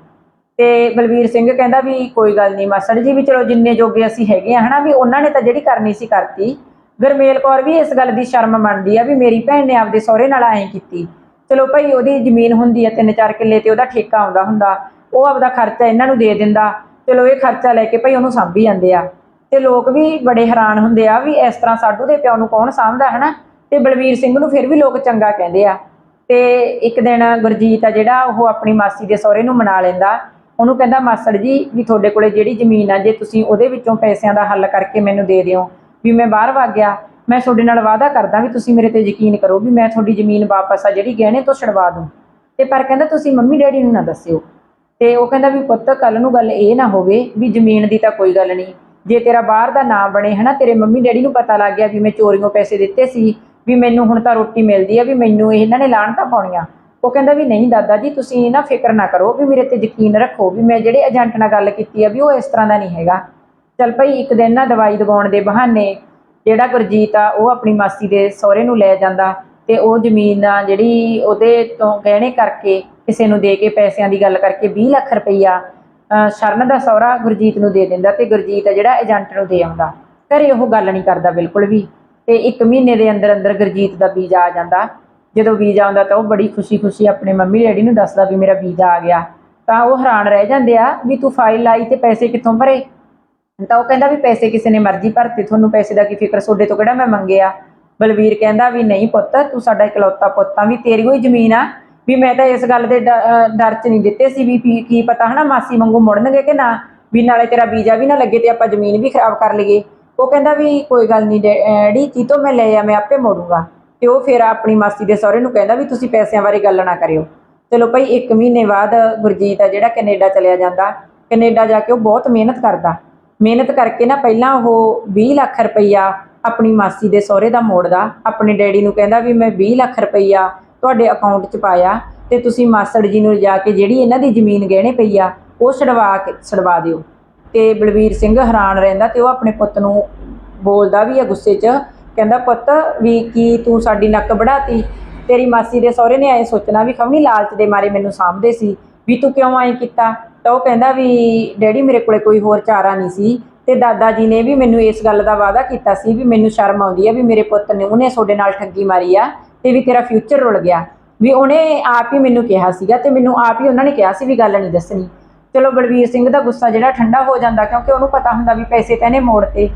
ਤੇ ਬਲਵੀਰ ਸਿੰਘ ਕਹਿੰਦਾ ਵੀ ਕੋਈ ਗੱਲ ਨਹੀਂ, ਮਾਸੜ ਜੀ ਵੀ ਚਲੋ ਜਿੰਨੇ ਜੋਗੇ ਅਸੀਂ ਹੈਗੇ ਆ, ਹਨਾ, ਵੀ ਉਹਨਾਂ ਨੇ ਤਾਂ ਜਿਹੜੀ ਕਰਨੀ ਸੀ ਕਰਤੀ। ਗਰਮੇਲ ਕੌਰ ਵੀ ਇਸ ਗੱਲ ਦੀ ਸ਼ਰਮ ਮੰਨਦੀ ਆ ਵੀ ਮੇਰੀ ਭੈਣ ਨੇ ਆਪਦੇ ਸਹੁਰੇ ਨਾਲ ਐਂ ਕੀਤੀ। ਚਲੋ ਭਾਈ, ਉਹਦੀ ਜ਼ਮੀਨ ਹੁੰਦੀ ਆ ਤਿੰਨ ਚਾਰ ਕਿੱਲੇ ਤੇ ਉਹਦਾ ਠੇਕਾ ਆਉਂਦਾ ਹੁੰਦਾ, ਉਹ ਆਪਦਾ ਖਰਚਾ ਇਹਨਾਂ ਨੂੰ ਦੇ ਦਿੰਦਾ। ਚਲੋ ਇਹ ਖਰਚਾ ਲੈ ਕੇ ਭਾਈ ਉਹਨੂੰ ਸਾਂਭੀ ਜਾਂਦੇ ਆ। ਤੇ ਲੋਕ ਵੀ ਬੜੇ ਹੈਰਾਨ ਹੁੰਦੇ ਆ ਵੀ ਇਸ ਤਰ੍ਹਾਂ ਸਾਡੂ ਦੇ ਪਿਓ ਨੂੰ ਕੌਣ ਸਾਂਭਦਾ, ਹਨਾ? ਤੇ ਬਲਵੀਰ ਸਿੰਘ ਨੂੰ ਫਿਰ ਵੀ ਲੋਕ ਚੰਗਾ ਕਹਿੰਦੇ ਆ। ਤੇ ਇੱਕ ਦਿਨ ਗੁਰਜੀਤ ਆ ਜਿਹੜਾ, ਉਹ ਆਪਣੀ ਮਾਸੀ ਦੇ ਸਹੁਰੇ ਨੂੰ ਮਨਾ ਲੈਂਦਾ ਉਹਨੂੰ ਕਹਿੰਦਾ, ਮਾਸੜ ਜੀ, ਵੀ ਤੁਹਾਡੇ ਕੋਲੇ ਜਿਹੜੀ ਜ਼ਮੀਨ ਆ, ਜੇ ਤੁਸੀਂ ਉਹਦੇ ਵਿੱਚੋਂ ਪੈਸਿਆਂ ਦਾ ਹੱਲ ਕਰਕੇ ਮੈਨੂੰ ਦੇ ਦਿਓ, ਵੀ ਮੈਂ ਬਾਹਰ ਵਗ ਗਿਆ, ਮੈਂ ਤੁਹਾਡੇ ਨਾਲ ਵਾਅਦਾ ਕਰਦਾ ਵੀ ਤੁਸੀਂ ਮੇਰੇ ਤੇ ਯਕੀਨ ਕਰੋ ਵੀ ਮੈਂ ਤੁਹਾਡੀ ਜ਼ਮੀਨ ਵਾਪਸ ਆ, ਜਿਹੜੀ ਗਹਿਣੇ ਤੋਂ ਛਡਵਾ ਦੂੰ। ਤੇ ਪਰ ਕਹਿੰਦਾ, ਤੁਸੀਂ ਮੰਮੀ ਡੈਡੀ ਨੂੰ ਨਾ ਦੱਸਿਓ। ਤੇ ਉਹ ਕਹਿੰਦਾ ਵੀ ਪੁੱਤ ਕੱਲ ਨੂੰ ਗੱਲ ਇਹ ਨਾ ਹੋਵੇ ਵੀ ਜ਼ਮੀਨ ਦੀ ਤਾਂ ਕੋਈ ਗੱਲ ਨਹੀਂ। ਜੇ ਤੇਰਾ ਬਾਹਰ ਦਾ ਨਾਂ ਬਣੇ, ਹਨਾ, ਤੇਰੇ ਮੰਮੀ ਡੈਡੀ ਨੂੰ ਪਤਾ ਲੱਗ ਗਿਆ ਵੀ ਮੈਂ ਚੋਰੀਆਂ ਪੈਸੇ ਦਿੱਤੇ ਸੀ, ਵੀ ਮੈਨੂੰ ਹੁਣ ਤਾਂ ਰੋਟੀ ਮਿਲਦੀ ਆ, ਵੀ ਮੈਨੂੰ ਇਹਨਾਂ ਨੇ ਲਾਣ ਤਾਂ ਪਾਉਣੀਆਂ। ਉਹ ਕਹਿੰਦਾ ਵੀ ਨਹੀਂ ਦਾਦਾ ਜੀ, ਤੁਸੀਂ ਨਾ ਫਿਕਰ ਨਾ ਕਰੋ ਵੀ ਮੇਰੇ ਤੇ ਯਕੀਨ ਰੱਖੋ ਵੀ ਮੈਂ ਜਿਹੜੇ ਏਜੰਟ ਨਾਲ ਗੱਲ ਕੀਤੀ ਆ ਵੀ ਉਹ ਇਸ ਤਰ੍ਹਾਂ ਦਾ ਨਹੀਂ ਹੈਗਾ। ਚਲ ਭਾਈ, ਇੱਕ ਦਿਨ ਨਾ ਦਵਾਈ ਦਵਾਉਣ ਦੇ ਬਹਾਨੇ ਜਿਹੜਾ ਗੁਰਜੀਤ ਆ, ਉਹ ਆਪਣੀ ਮਾਸੀ ਦੇ ਸਹੁਰੇ ਨੂੰ ਲੈ ਜਾਂਦਾ ਤੇ ਉਹ ਜ਼ਮੀਨ ਆ ਜਿਹੜੀ ਉਹਦੇ ਤੋਂ ਗਹਿਣੇ ਕਰਕੇ ਕਿਸੇ ਨੂੰ ਦੇ ਕੇ ਪੈਸਿਆਂ ਦੀ ਗੱਲ ਕਰਕੇ 20 ਲੱਖ ਰੁਪਈਆ ਅਹ ਸ਼ਰਨ ਦਾ ਸਹੁਰਾ ਗੁਰਜੀਤ ਨੂੰ ਦੇ ਦਿੰਦਾ ਤੇ ਗੁਰਜੀਤ ਆ ਜਿਹੜਾ ਏਜੰਟ ਨੂੰ ਦੇ ਆਉਂਦਾ। ਘਰੇ ਉਹ ਗੱਲ ਨਹੀਂ ਕਰਦਾ ਬਿਲਕੁਲ ਵੀ ਤੇ ਇੱਕ ਮਹੀਨੇ ਦੇ ਅੰਦਰ ਅੰਦਰ ਗੁਰਜੀਤ ਦਾ ਵੀਜ਼ਾ ਆ ਜਾਂਦਾ। ਜਦੋਂ ਵੀਜ਼ਾ ਆਉਂਦਾ ਤਾਂ ਉਹ ਬੜੀ ਖੁਸ਼ੀ-ਖੁਸ਼ੀ ਆਪਣੇ ਮੰਮੀ ਡੈਡੀ ਨੂੰ ਦੱਸਦਾ ਵੀ ਮੇਰਾ ਵੀਜ਼ਾ ਆ ਗਿਆ। ਤਾਂ ਉਹ ਹੈਰਾਨ ਰਹਿ ਜਾਂਦੇ ਆ ਵੀ ਤੂੰ ਫਾਈਲ ਲਾਈ ਤੇ ਪੈਸੇ ਕਿੱਥੋਂ ਭਰੇ? ਤਾਂ ਉਹ ਕਹਿੰਦਾ ਵੀ ਪੈਸੇ ਕਿਸੇ ਨੇ ਮਰਜ਼ੀ ਭਰਤੇ, ਤੁਹਾਨੂੰ ਪੈਸੇ ਦਾ ਕੀ ਫਿਕਰ? ਤੁਹਾਡੇ ਤੋਂ ਕਿਹੜਾ ਮੈਂ ਮੰਗਿਆ? ਬਲਵੀਰ ਕਹਿੰਦਾ ਵੀ ਨਹੀਂ ਪੁੱਤ, ਤੂੰ ਸਾਡਾ ਇਕਲੌਤਾ ਪੁੱਤ ਆ, ਵੀ ਤੇਰੀ ਕੋਈ ਜ਼ਮੀਨ ਆ। ਵੀ ਮੈਂ ਤਾਂ ਇਸ ਗੱਲ ਦੇ ਡ- ਡਰ ਚ ਨਹੀਂ ਦਿੱਤੇ ਸੀ ਵੀ ਕੀ- ਪਤਾ ਹਨਾ ਮਾਸੀ ਵਾਂਗੂ ਮੁੜਨਗੇ ਕਿ ਨਾ, ਵੀ ਨਾਲੇ ਤੇਰਾ ਵੀਜ਼ਾ ਵੀ ਨਾ ਲੱਗੇ ਤੇ ਆਪਾਂ ਜ਼ਮੀਨ ਵੀ ਖਰਾਬ ਕਰ ਲਈਏ। ਉਹ ਕਹਿੰਦਾ ਵੀ ਕੋਈ ਗੱਲ ਨਹੀਂ ਡੈਡੀ ਕੀ ਤੋਂ ਮੈਂ ਲੈ ਆ, ਮੈਂ ਆਪੇ ਮੋੜੂੰਗਾ। ਤੇ ਉਹ ਫਿਰ ਆਪਣੀ ਮਾਸੀ ਦੇ ਸਹੁਰੇ ਨੂੰ ਕਹਿੰਦਾ ਵੀ ਤੁਸੀਂ ਪੈਸਿਆਂ ਬਾਰੇ ਗੱਲ ਨਾ ਕਰਿਓ। ਚਲੋ ਭਾਈ 1 ਮਹੀਨੇ ਬਾਅਦ ਗੁਰਜੀਤ ਆ ਜਿਹੜਾ ਕੈਨੇਡਾ ਚਲਿਆ ਜਾਂਦਾ। ਕੈਨੇਡਾ ਜਾ ਕੇ ਉਹ ਬਹੁਤ ਮਿਹਨਤ ਕਰਦਾ। ਮਿਹਨਤ ਕਰਕੇ ਨਾ ਪਹਿਲਾਂ ਉਹ 20 ਲੱਖ ਰੁਪਈਆ ਆਪਣੀ ਮਾਸੀ ਦੇ ਸਹੁਰੇ ਦਾ ਮੋੜਦਾ। ਆਪਣੇ ਡੈਡੀ ਨੂੰ ਕਹਿੰਦਾ ਵੀ ਮੈਂ 20 ਲੱਖ ਰੁਪਈਆ ਤੁਹਾਡੇ ਅਕਾਊਂਟ 'ਚ ਪਾਇਆ ਤੇ ਤੁਸੀਂ ਮਾਸੜ ਜੀ ਨੂੰ ਜਾ ਕੇ ਜਿਹੜੀ ਇਹਨਾਂ ਦੀ ਜ਼ਮੀਨ ਗਹਿਣੇ ਪਈ ਆ, ਉਹ ਛਡਵਾ ਕੇ ਛਡਵਾ ਦਿਓ। ਤੇ ਬਲਵੀਰ ਸਿੰਘ ਹੈਰਾਨ ਰਹਿੰਦਾ ਤੇ ਉਹ ਆਪਣੇ ਪੁੱਤ ਨੂੰ ਬੋਲਦਾ ਵੀ ਆ ਗੁੱਸੇ 'ਚ ਕਹਿੰਦਾ, ਪੁੱਤ, ਵੀ ਕੀ ਤੂੰ ਸਾਡੀ ਨੱਕ ਵੜਾਤੀ? ਤੇਰੀ ਮਾਸੀ ਦੇ ਸਹੁਰੇ ਨੇ ਐ ਸੋਚਣਾ ਵੀ ਖਵਨੀ ਲਾਲਚ ਦੇ ਮਾਰੇ ਮੈਨੂੰ ਸਾਂਭਦੇ ਸੀ, ਵੀ ਤੂੰ ਕਿਉਂ ਐਂ ਕੀਤਾ? ਤਾਂ ਉਹ ਕਹਿੰਦਾ ਵੀ, ਡੈਡੀ, ਮੇਰੇ ਕੋਲੇ ਕੋਈ ਹੋਰ ਚਾਰਾ ਨਹੀਂ ਸੀ ਤੇ ਦਾਦਾ ਜੀ ਨੇ ਵੀ ਮੈਨੂੰ ਇਸ ਗੱਲ ਦਾ ਵਾਅਦਾ ਕੀਤਾ ਸੀ ਵੀ ਮੈਨੂੰ ਸ਼ਰਮ ਆਉਂਦੀ ਆ ਵੀ ਮੇਰੇ ਪੁੱਤ ਨੇ, ਉਹਨੇ ਤੁਹਾਡੇ ਨਾਲ ਠੱਗੀ ਮਾਰੀ ਆ ਤੇ ਵੀ ਤੇਰਾ ਫਿਊਚਰ ਰੁਲ ਗਿਆ। ਵੀ ਉਹਨੇ ਆਪ ਹੀ ਮੈਨੂੰ ਕਿਹਾ ਸੀਗਾ ਤੇ ਮੈਨੂੰ ਆਪ ਹੀ ਉਹਨਾਂ ਨੇ ਕਿਹਾ ਸੀ ਵੀ ਗੱਲ ਨਹੀਂ ਦੱਸਣੀ। ਚਲੋ ਬਲਵੀਰ ਸਿੰਘ ਦਾ ਗੁੱਸਾ ਜਿਹੜਾ ਠੰਡਾ ਹੋ ਜਾਂਦਾ ਕਿਉਂਕਿ ਉਹਨੂੰ ਪਤਾ ਹੁੰਦਾ ਵੀ ਪੈਸੇ ਤਾਂ ਇਹਨੇ ਮੋੜਤੇ।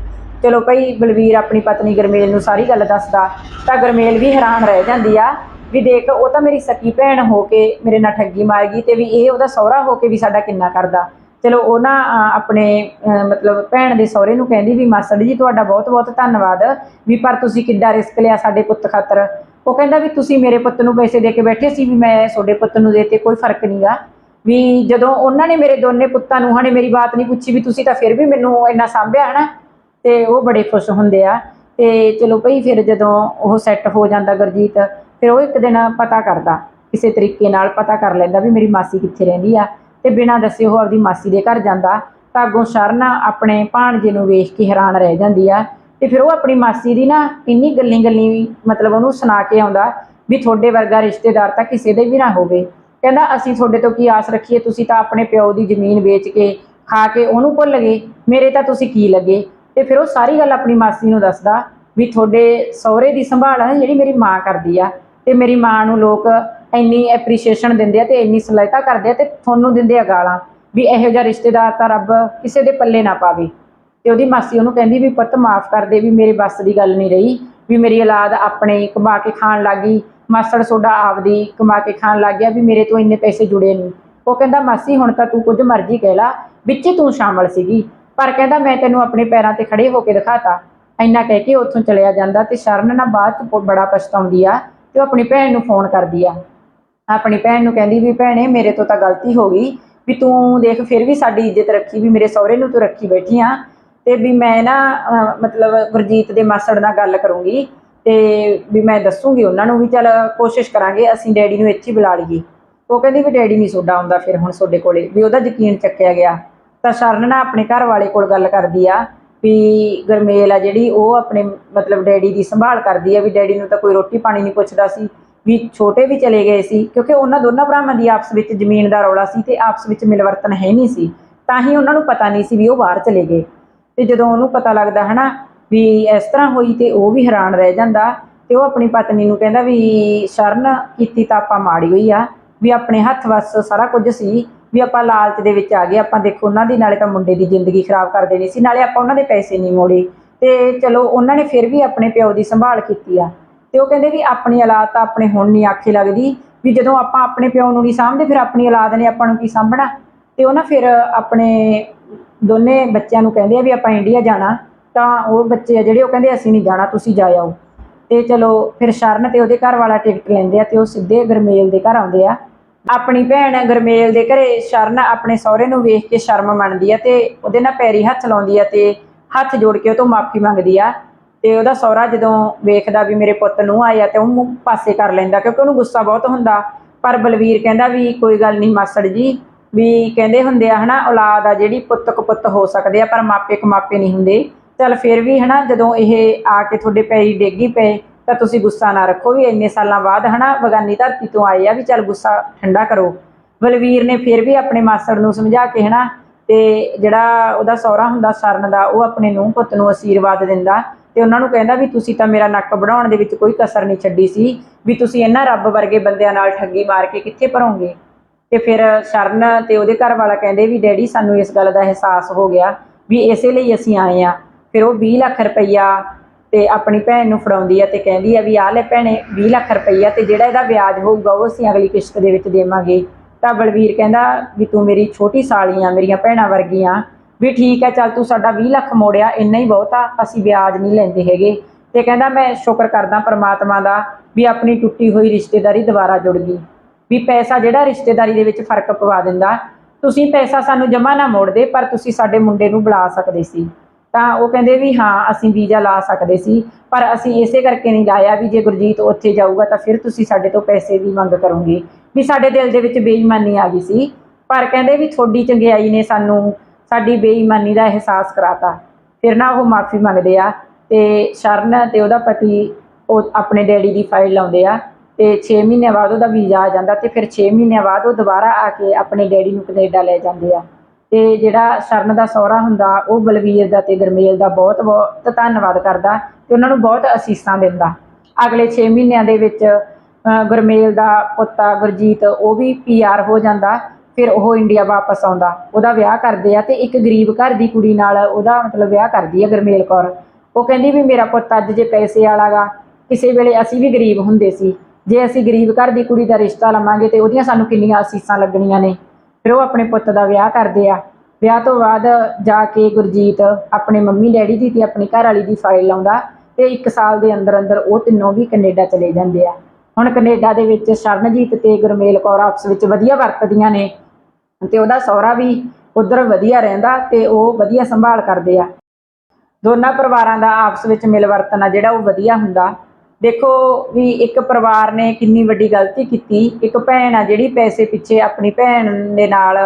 ਚਲੋ ਭਾਈ ਬਲਵੀਰ ਆਪਣੀ ਪਤਨੀ ਗਰਮੇਲ ਨੂੰ ਸਾਰੀ ਗੱਲ ਦੱਸਦਾ, ਤਾਂ ਗਰਮੇਲ ਵੀ ਹੈਰਾਨ ਰਹਿ ਜਾਂਦੀ ਆ ਵੀ ਦੇਖ, ਉਹ ਤਾਂ ਮੇਰੀ ਸਕੀ ਭੈਣ ਹੋ ਕੇ ਮੇਰੇ ਨਾਲ ਠੱਗੀ ਮਾਰ ਗਈ ਤੇ ਵੀ ਇਹ ਉਹਦਾ ਸਹੁਰਾ ਹੋ ਕੇ ਵੀ ਸਾਡਾ ਕਿੰਨਾ ਕਰਦਾ। ਚਲੋ ਉਹ ਨਾ ਆਪਣੇ ਮਤਲਬ ਭੈਣ ਦੇ ਸਹੁਰੇ ਨੂੰ ਕਹਿੰਦੀ ਵੀ, ਮਾਸੜ ਜੀ, ਤੁਹਾਡਾ ਬਹੁਤ ਬਹੁਤ ਧੰਨਵਾਦ ਵੀ ਪਰ ਤੁਸੀਂ ਕਿੱਡਾ ਰਿਸਕ ਲਿਆ ਸਾਡੇ ਪੁੱਤ ਖਾਤਰ। ਉਹ ਕਹਿੰਦਾ ਵੀ ਤੁਸੀਂ ਮੇਰੇ ਪੁੱਤ ਨੂੰ ਪੈਸੇ ਦੇ ਕੇ ਬੈਠੇ ਸੀ ਵੀ ਮੈਂ ਤੁਹਾਡੇ ਪੁੱਤ ਨੂੰ ਦੇਤੇ ਕੋਈ ਫ਼ਰਕ ਨਹੀਂਗਾ ਵੀ ਜਦੋਂ ਉਹਨਾਂ ਨੇ ਮੇਰੇ ਦੋਨੇ ਪੁੱਤਾਂ ਨੂੰ ਨੇ ਮੇਰੀ ਬਾਤ ਨਹੀਂ ਪੁੱਛੀ ਵੀ ਤੁਸੀਂ ਤਾਂ ਫਿਰ ਵੀ ਮੈਨੂੰ ਇੰਨਾ ਸਾਂਭਿਆ, ਹਨਾ? ਤੇ ਉਹ ਬੜੇ ਖੁਸ਼ ਹੁੰਦੇ ਆ। ਤੇ ਚਲੋ ਭਈ ਫਿਰ ਜਦੋਂ ਉਹ ਸੈੱਟ ਹੋ ਜਾਂਦਾ ਗੁਰਜੀਤ, ਫਿਰ ਉਹ ਇੱਕ ਦਿਨ ਪਤਾ ਕਰਦਾ, ਕਿਸੇ ਤਰੀਕੇ ਨਾਲ ਪਤਾ ਕਰ ਲੈਂਦਾ ਵੀ ਮੇਰੀ ਮਾਸੀ ਕਿੱਥੇ ਰਹਿੰਦੀ ਆ। ਤੇ ਬਿਨਾਂ ਦੱਸੇ ਉਹ ਆਪਦੀ ਮਾਸੀ ਦੇ ਘਰ ਜਾਂਦਾ। ਤਾਂ ਅੱਗੋਂ ਸ਼ਰਨ ਆਪਣੇ ਭਾਣਜੇ ਨੂੰ ਵੇਖ ਕੇ ਹੈਰਾਨ ਰਹਿ ਜਾਂਦੀ ਆ। ਤੇ ਫਿਰ ਉਹ ਆਪਣੀ ਮਾਸੀ ਦੀ ਨਾ ਇੰਨੀ ਗੱਲੀ ਗੱਲੀ ਮਤਲਬ ਉਹਨੂੰ ਸੁਣਾ ਕੇ ਆਉਂਦਾ ਵੀ ਤੁਹਾਡੇ ਵਰਗਾ ਰਿਸ਼ਤੇਦਾਰ ਤਾਂ ਕਿਸੇ ਦੇ ਵੀ ਨਾ ਹੋਵੇ। ਕਹਿੰਦਾ, ਅਸੀਂ ਤੁਹਾਡੇ ਤੋਂ ਕੀ ਆਸ ਰੱਖੀਏ? ਤੁਸੀਂ ਤਾਂ ਆਪਣੇ ਪਿਓ ਦੀ ਜ਼ਮੀਨ ਵੇਚ ਕੇ ਖਾ ਕੇ ਉਹਨੂੰ ਭੁੱਲ ਗਏ। ਮੇਰੇ ਤਾਂ ਤੁਸੀਂ ਕੀ ਲੱਗੇ? ਤੇ ਫਿਰ ਉਹ ਸਾਰੀ ਗੱਲ ਆਪਣੀ ਮਾਸੀ ਨੂੰ ਦੱਸਦਾ ਵੀ ਤੁਹਾਡੇ ਸਹੁਰੇ ਦੀ ਸੰਭਾਲ ਹੈ ਜਿਹੜੀ ਮੇਰੀ ਮਾਂ ਕਰਦੀ ਆ। ਤੇ ਮੇਰੀ ਮਾਂ ਨੂੰ ਲੋਕ ਇੰਨੀ ਐਪਰੀਸ਼ੀਏਸ਼ਨ ਦਿੰਦੇ ਆ ਤੇ ਇੰਨੀ ਸਲਾਹਤਾ ਕਰਦੇ ਆ ਤੇ ਤੁਹਾਨੂੰ ਦਿੰਦੇ ਆ ਗਾਲਾਂ ਵੀ ਇਹੋ ਜਿਹਾ ਰਿਸ਼ਤੇਦਾਰ ਤਾਂ ਰੱਬ ਕਿਸੇ ਦੇ ਪੱਲੇ ਨਾ ਪਾਵੇ। ਤੇ ਉਹਦੀ ਮਾਸੀ ਉਹਨੂੰ ਕਹਿੰਦੀ ਵੀ ਪੁੱਤ ਮਾਫ ਕਰ ਦੇ ਵੀ ਮੇਰੇ ਵੱਸ ਦੀ ਗੱਲ ਨਹੀਂ ਰਹੀ, ਵੀ ਮੇਰੀ ਔਲਾਦ ਆਪਣੇ ਕਮਾ ਕੇ ਖਾਣ ਲੱਗੀ ਮਾਸੜ ਸੋਡਾ ਆਪਦੀ ਕਮਾ ਕੇ ਖਾਣ ਲੱਗ ਗਿਆ ਵੀ ਮੇਰੇ ਤੋਂ ਇੰਨੇ ਪੈਸੇ ਜੁੜੇ ਨਹੀਂ। ਉਹ ਕਹਿੰਦਾ, ਮਾਸੀ ਹੁਣ ਤਾਂ ਤੂੰ ਕੁਝ ਮਰਜ਼ੀ ਕਹਿ ਲਾ, ਵਿੱਚ ਤੂੰ ਸ਼ਾਮਲ ਸੀਗੀ ਪਰ ਕਹਿੰਦਾ ਮੈਂ ਤੈਨੂੰ ਆਪਣੇ ਪੈਰਾਂ ਤੇ ਖੜੇ ਹੋ ਕੇ ਦਿਖਾਤਾ। ਇੰਨਾ ਕਹਿ ਕੇ ਉੱਥੋਂ ਚਲਿਆ ਜਾਂਦਾ ਤੇ ਸ਼ਰਨ ਨਾ ਬਾਅਦ ਚ ਬੜਾ ਪਛਤਾਉਂਦੀ ਆ ਤੇ ਉਹ ਆਪਣੀ ਭੈਣ ਨੂੰ ਫੋਨ ਕਰਦੀ ਆ। ਆਪਣੀ ਭੈਣ ਨੂੰ ਕਹਿੰਦੀ ਵੀ ਭੈਣੇ ਮੇਰੇ ਤੋਂ ਤਾਂ ਗਲਤੀ ਹੋ ਗਈ ਵੀ ਤੂੰ ਦੇਖ ਫਿਰ ਵੀ ਸਾਡੀ ਇੱਜ਼ਤ ਰੱਖੀ, ਵੀ ਮੇਰੇ ਸਹੁਰੇ ਨੂੰ ਤੂੰ ਰੱਖੀ ਬੈਠੀ ਆ ਤੇ ਵੀ ਮੈਂ ਨਾ ਮਤਲਬ ਗੁਰਜੀਤ ਦੇ ਮਾਸੜ ਨਾਲ ਗੱਲ ਕਰੂੰਗੀ ਤੇ ਵੀ ਮੈਂ ਦੱਸੂਗੀ ਉਹਨਾਂ ਨੂੰ ਵੀ ਚੱਲ ਕੋਸ਼ਿਸ਼ ਕਰਾਂਗੇ, ਅਸੀਂ ਡੈਡੀ ਨੂੰ ਇੱਥੇ ਬੁਲਾ ਲਈਏ। ਉਹ ਕਹਿੰਦੀ ਵੀ ਡੈਡੀ ਨਹੀਂ ਸੋਡਾ ਆਉਂਦਾ ਫਿਰ ਹੁਣ ਤੁਹਾਡੇ ਕੋਲੇ, ਵੀ ਉਹਦਾ ਯਕੀਨ ਚੱਕਿਆ ਗਿਆ। ਤਾਂ ਸ਼ਰਨ ਨਾ ਆਪਣੇ ਘਰ ਵਾਲੇ ਕੋਲ ਗੱਲ ਕਰਦੀ ਆ ਵੀ ਗਰਮੇਲ ਆ ਜਿਹੜੀ, ਉਹ ਆਪਣੇ ਮਤਲਬ ਡੈਡੀ ਦੀ ਸੰਭਾਲ ਕਰਦੀ ਆ ਵੀ ਡੈਡੀ ਨੂੰ ਤਾਂ ਕੋਈ ਰੋਟੀ ਪਾਣੀ ਨਹੀਂ ਪੁੱਛਦਾ ਸੀ, ਵੀ ਛੋਟੇ ਵੀ ਚਲੇ ਗਏ ਸੀ, ਕਿਉਂਕਿ ਉਹਨਾਂ ਦੋਨਾਂ ਭਰਾਵਾਂ ਦੀ ਆਪਸ ਵਿੱਚ ਜ਼ਮੀਨ ਦਾ ਰੌਲਾ ਸੀ ਤੇ ਆਪਸ ਵਿੱਚ ਮਿਲਵਰਤਨ ਹੈ ਨਹੀਂ ਸੀ, ਤਾਂ ਹੀ ਉਹਨਾਂ ਨੂੰ ਪਤਾ ਨਹੀਂ ਸੀ ਵੀ ਉਹ ਬਾਹਰ ਚਲੇ ਗਏ। ਤੇ ਜਦੋਂ ਉਹਨੂੰ ਪਤਾ ਲੱਗਦਾ ਹਨਾ ਵੀ ਇਸ ਤਰ੍ਹਾਂ ਹੋਈ ਤੇ ਉਹ ਵੀ ਹੈਰਾਨ ਰਹਿ ਜਾਂਦਾ ਤੇ ਉਹ ਆਪਣੀ ਪਤਨੀ ਨੂੰ ਕਹਿੰਦਾ ਵੀ ਸ਼ਰਨ ਕੀਤੀ ਤਾਂ ਆਪਾਂ ਮਾੜੀ ਹੋਈ ਆ, ਵੀ ਆਪਣੇ ਹੱਥ ਵੱਸ ਸਾਰਾ ਕੁਝ ਸੀ ਵੀ ਆਪਾਂ ਲਾਲਚ ਦੇ ਵਿੱਚ ਆ ਗਏ, ਆਪਾਂ ਦੇਖੋ ਉਹਨਾਂ ਦੀ ਨਾਲੇ ਤਾਂ ਮੁੰਡੇ ਦੀ ਜ਼ਿੰਦਗੀ ਖਰਾਬ ਕਰ ਦੇਣੀ ਸੀ, ਨਾਲੇ ਆਪਾਂ ਉਹਨਾਂ ਦੇ ਪੈਸੇ ਨਹੀਂ ਮੋੜੇ। ਤੇ ਚਲੋ ਉਹਨਾਂ ਨੇ ਫਿਰ ਵੀ ਆਪਣੇ ਪਿਓ ਦੀ ਸੰਭਾਲ ਕੀਤੀ ਆ। ਤੇ ਉਹ ਕਹਿੰਦੇ ਵੀ ਆਪਣੀ ਔਲਾਦ ਤਾਂ ਆਪਣੇ ਹੁਣ ਨਹੀਂ ਆਖੇ ਲੱਗਦੀ, ਵੀ ਜਦੋਂ ਆਪਾਂ ਆਪਣੇ ਪਿਓ ਨੂੰ ਨਹੀਂ ਸਾਂਭਦੇ, ਫਿਰ ਆਪਣੀ ਔਲਾਦ ਨੇ ਆਪਾਂ ਨੂੰ ਕੀ ਸਾਂਭਣਾ? ਤੇ ਉਹ ਨਾ ਫਿਰ ਆਪਣੇ ਦੋਨੇ ਬੱਚਿਆਂ ਨੂੰ ਕਹਿੰਦੇ ਆ ਵੀ ਆਪਾਂ ਇੰਡੀਆ ਜਾਣਾ, ਤਾਂ ਉਹ ਬੱਚੇ ਆ ਜਿਹੜੇ, ਉਹ ਕਹਿੰਦੇ ਅਸੀਂ ਨਹੀਂ ਜਾਣਾ, ਤੁਸੀਂ ਜਾ ਆਓ। ਤੇ ਚਲੋ ਫਿਰ ਸ਼ਰਨ ਤੇ ਉਹਦੇ ਘਰ ਵਾਲਾ ਟਿਕਟ ਲੈਂਦੇ ਆ ਤੇ ਉਹ ਸਿੱਧੇ ਗਰਮੇਲ ਦੇ ਘਰ ਆਉਂਦੇ ਆ। ਆਪਣੀ ਭੈਣ ਗਰਮੇਲ ਦੇ ਘਰੇ, ਸ਼ਰਨ ਆਪਣੇ ਸਹੁਰੇ ਨੂੰ ਵੇਖ ਕੇ ਸ਼ਰਮ ਮੰਨਦੀ ਆ ਤੇ ਉਹਦੇ ਨਾਲ ਪੈਰੀ ਹੱਥ ਲਾਉਂਦੀ ਆ ਤੇ ਹੱਥ ਜੋੜ ਕੇ ਉਹ ਤੋਂ ਮਾਫੀ ਮੰਗਦੀ ਆ। ਤੇ ਉਹਦਾ ਸਹੁਰਾ ਜਦੋਂ ਵੇਖਦਾ ਵੀ ਮੇਰੇ ਪੁੱਤ ਨੂੰ ਆਇਆ ਤੇ ਉਹਨੂੰ ਪਾਸੇ ਕਰ ਲੈਂਦਾ ਕਿਉਂਕਿ ਉਹਨੂੰ ਗੁੱਸਾ ਬਹੁਤ ਹੁੰਦਾ। ਪਰ ਬਲਵੀਰ ਕਹਿੰਦਾ ਵੀ ਕੋਈ ਗੱਲ ਨਹੀਂ ਮਾਸੜ ਜੀ, ਵੀ ਕਹਿੰਦੇ ਹੁੰਦੇ ਆ ਹਨਾ, ਔਲਾਦ ਆ ਜਿਹੜੀ ਪੁੱਤ ਕਪੁੱਤ ਹੋ ਸਕਦੇ ਆ, ਪਰ ਮਾਪੇ ਕਮਾਪੇ ਨਹੀਂ ਹੁੰਦੇ। ਚਲ ਫਿਰ ਵੀ ਹਨਾ ਜਦੋਂ ਇਹ ਆ ਕੇ ਤੁਹਾਡੇ ਪੈਰੀ ਡੇਗੀ ਪਏ ਤਾਂ ਤੁਸੀਂ ਗੁੱਸਾ ਨਾ ਰੱਖੋ ਵੀ ਇੰਨੇ ਸਾਲਾਂ ਬਾਅਦ ਹਨਾ ਬਗਾਨੀ ਧਰਤੀ ਤੋਂ ਆਏ ਆ ਵੀ ਚੱਲ ਗੁੱਸਾ ਠੰਡਾ ਕਰੋ। ਬਲਵੀਰ ਨੇ ਫਿਰ ਵੀ ਆਪਣੇ ਮਾਸੜ ਨੂੰ ਸਮਝਾ ਕੇ ਹਨਾ ਤੇ ਜਿਹੜਾ ਉਹਦਾ ਸਹੁਰਾ ਹੁੰਦਾ ਸਰਨ ਦਾ, ਉਹ ਆਪਣੇ ਨੂੰ ਪੁੱਤ ਨੂੰ ਅਸ਼ੀਰਵਾਦ ਦਿੰਦਾ ਤੇ ਉਹਨਾਂ ਨੂੰ ਕਹਿੰਦਾ ਵੀ ਤੁਸੀਂ ਤਾਂ ਮੇਰਾ ਨੱਕ ਬਣਾਉਣ ਦੇ ਵਿੱਚ ਕੋਈ ਕਸਰ ਨਹੀਂ ਛੱਡੀ ਸੀ ਵੀ ਤੁਸੀਂ ਇਹਨਾਂ ਰੱਬ ਵਰਗੇ ਬੰਦਿਆਂ ਨਾਲ ਠੱਗੀ ਮਾਰ ਕੇ ਕਿੱਥੇ ਭਰੋਗੇ। ਤੇ ਫਿਰ ਸ਼ਰਨ ਤੇ ਉਹਦੇ ਘਰ ਵਾਲਾ ਕਹਿੰਦੇ ਵੀ ਡੈਡੀ ਸਾਨੂੰ ਇਸ ਗੱਲ ਦਾ ਅਹਿਸਾਸ ਹੋ ਗਿਆ ਵੀ ਇਸੇ ਲਈ ਅਸੀਂ ਆਏ ਆ। ਫਿਰ ਉਹ 20 ਲੱਖ ਰੁਪਈਆ ਤੇ ਆਪਣੀ ਭੈਣ ਨੂੰ ਫੜਾਉਂਦੀ ਆ ਤੇ ਕਹਿੰਦੀ ਆ ਵੀ ਆਹ ਲੈ ਭੈਣੇ 20 ਲੱਖ ਰੁਪਈਆ ਤੇ ਜਿਹੜਾ ਇਹਦਾ ਵਿਆਜ ਹੋਊਗਾ ਉਹ ਅਸੀਂ ਅਗਲੀ ਕਿਸ਼ਤ ਦੇ ਵਿੱਚ ਦੇਵਾਂਗੇ। ਤਾਂ ਬਲਵੀਰ ਕਹਿੰਦਾ ਵੀ ਤੂੰ ਮੇਰੀ ਛੋਟੀ ਸਾਲੀ ਆ, ਮੇਰੀਆਂ ਭੈਣਾਂ ਵਰਗੀਆਂ। ਵੀ ਠੀਕ ਹੈ ਚੱਲ ਤੂੰ ਸਾਡਾ 20 ਲੱਖ ਮੋੜਿਆ, ਇੰਨਾ ਹੀ ਬਹੁਤਾ ਅਸੀਂ ਵਿਆਜ ਨਹੀਂ ਲੈਂਦੇ ਹੈਗੇ। ਤੇ ਕਹਿੰਦਾ ਮੈਂ ਸ਼ੁਕਰ ਕਰਦਾ ਪ੍ਰਮਾਤਮਾ ਦਾ ਵੀ ਆਪਣੀ ਟੁੱਟੀ ਹੋਈ ਰਿਸ਼ਤੇਦਾਰੀ ਦੁਬਾਰਾ ਜੁੜ ਗਈ। ਵੀ ਪੈਸਾ ਜਿਹੜਾ ਰਿਸ਼ਤੇਦਾਰੀ ਦੇ ਵਿੱਚ ਫ਼ਰਕ ਪਵਾ ਦਿੰਦਾ, ਤੁਸੀਂ ਪੈਸਾ ਸਾਨੂੰ ਜਮਾ ਨਾ ਮੋੜਦੇ, ਪਰ ਤੁਸੀਂ ਸਾਡੇ ਮੁੰਡੇ ਨੂੰ ਬੁਲਾ ਸਕਦੇ ਸੀ। ਤਾਂ ਉਹ ਕਹਿੰਦੇ ਵੀ ਹਾਂ, ਅਸੀਂ ਵੀਜ਼ਾ ਲਾ ਸਕਦੇ ਸੀ, ਪਰ ਅਸੀਂ ਇਸੇ ਕਰਕੇ ਨਹੀਂ ਲਾਇਆ ਵੀ ਜੇ ਗੁਰਜੀਤ ਉੱਥੇ ਜਾਊਗਾ ਤਾਂ ਫਿਰ ਤੁਸੀਂ ਸਾਡੇ ਤੋਂ ਪੈਸੇ ਦੀ ਮੰਗ ਕਰੋਗੇ। ਵੀ ਸਾਡੇ ਦਿਲ ਦੇ ਵਿੱਚ ਬੇਈਮਾਨੀ ਆ ਗਈ ਸੀ, ਪਰ ਕਹਿੰਦੇ ਵੀ ਤੁਹਾਡੀ ਚੰਗਿਆਈ ਨੇ ਸਾਨੂੰ ਸਾਡੀ ਬੇਈਮਾਨੀ ਦਾ ਅਹਿਸਾਸ ਕਰਾਤਾ। ਫਿਰ ਨਾ ਉਹ ਮਾਫੀ ਮੰਗਦੇ ਆ ਤੇ ਸ਼ਰਨ ਤੇ ਉਹਦਾ ਪਤੀ ਉਹ ਆਪਣੇ ਡੈਡੀ ਦੀ ਫਾਈਲ ਲਾਉਂਦੇ ਆ ਤੇ 6 ਮਹੀਨਿਆਂ ਬਾਅਦ ਉਹਦਾ ਵੀਜ਼ਾ ਆ ਜਾਂਦਾ ਤੇ ਫਿਰ 6 ਮਹੀਨਿਆਂ ਬਾਅਦ ਉਹ ਦੁਬਾਰਾ ਆ ਕੇ ਆਪਣੇ ਡੈਡੀ ਨੂੰ ਕੈਨੇਡਾ ਲੈ ਜਾਂਦੇ ਆ। ਤੇ ਜਿਹੜਾ ਸ਼ਰਨ ਦਾ ਸਹੁਰਾ ਹੁੰਦਾ, ਉਹ ਬਲਵੀਰ ਦਾ ਤੇ ਗਰਮੇਲ ਦਾ ਬਹੁਤ ਬਹੁਤ ਧੰਨਵਾਦ ਕਰਦਾ ਤੇ ਉਹਨਾਂ ਨੂੰ ਬਹੁਤ ਅਸੀਸਾਂ ਦਿੰਦਾ। ਅਗਲੇ 6 ਮਹੀਨਿਆਂ ਦੇ ਵਿੱਚ ਗੁਰਮੇਲ ਦਾ ਪੁੱਤਾ ਗੁਰਜੀਤ, ਉਹ ਵੀ ਪੀਆਰ ਹੋ ਜਾਂਦਾ, ਫਿਰ ਉਹ ਇੰਡੀਆ ਵਾਪਸ ਆਉਂਦਾ। ਉਹਦਾ ਵਿਆਹ ਕਰਦੇ ਆ ਤੇ ਇੱਕ ਗਰੀਬ ਘਰ ਦੀ ਕੁੜੀ ਨਾਲ ਉਹਦਾ ਮਤਲਬ ਵਿਆਹ ਕਰਦੀ ਆ ਗਰਮੇਲ ਕੌਰ। ਉਹ ਕਹਿੰਦੀ ਵੀ ਮੇਰਾ ਪੁੱਤ ਅੱਜ ਜੇ ਪੈਸੇ ਵਾਲਾਗਾ, ਕਿਸੇ ਵੇਲੇ ਅਸੀਂ ਵੀ ਗਰੀਬ ਹੁੰਦੇ ਸੀ। ਜੇ ਅਸੀਂ ਗਰੀਬ ਘਰ ਦੀ ਕੁੜੀ ਦਾ ਰਿਸ਼ਤਾ ਲਵਾਂਗੇ ਤੇ ਉਹਦੀਆਂ ਸਾਨੂੰ ਕਿੰਨੀਆਂ ਅਸੀਸਾਂ ਲੱਗਣੀਆਂ ਨੇ। ਫਿਰ ਉਹ ਆਪਣੇ ਪੁੱਤ ਦਾ ਵਿਆਹ ਕਰਦੇ ਆ। ਵਿਆਹ ਤੋਂ ਬਾਅਦ ਜਾ ਕੇ ਗੁਰਜੀਤ ਆਪਣੇ ਮੰਮੀ, ਡੈਡੀ ਦੀ ਤੇ ਆਪਣੀ ਘਰ ਵਾਲੀ ਦੀ ਫਾਈਲ ਲਾਉਂਦਾ ਤੇ 1 ਸਾਲ ਦੇ ਅੰਦਰ ਅੰਦਰ ਉਹ ਤਿੰਨੋਂ ਵੀ ਕੈਨੇਡਾ ਚਲੇ ਜਾਂਦੇ ਆ। ਹੁਣ ਕੈਨੇਡਾ ਦੇ ਵਿੱਚ ਸ਼ਰਨਜੀਤ ਤੇ ਗੁਰਮੇਲ ਕੌਰ ਆਪਸ ਵਿੱਚ ਵਧੀਆ ਵਰਤਦੀਆਂ ਨੇ ਤੇ ਉਹਦਾ ਸਹੁਰਾ ਵੀ ਉਧਰ ਵਧੀਆ ਰਹਿੰਦਾ ਤੇ ਉਹ ਵਧੀਆ ਸੰਭਾਲ ਕਰਦੇ ਆ। ਦੋਨਾਂ ਪਰਿਵਾਰਾਂ ਦਾ ਆਪਸ ਵਿੱਚ ਮਿਲਵਰਤਨ ਆ ਜਿਹੜਾ ਉਹ ਵਧੀਆ ਹੁੰਦਾ। ਦੇਖੋ ਵੀ ਇੱਕ ਪਰਿਵਾਰ ਨੇ ਕਿੰਨੀ ਵੱਡੀ ਗਲਤੀ ਕੀਤੀ। ਇੱਕ ਭੈਣ ਆ ਜਿਹੜੀ ਪੈਸੇ ਪਿੱਛੇ ਆਪਣੀ ਭੈਣ ਦੇ ਨਾਲ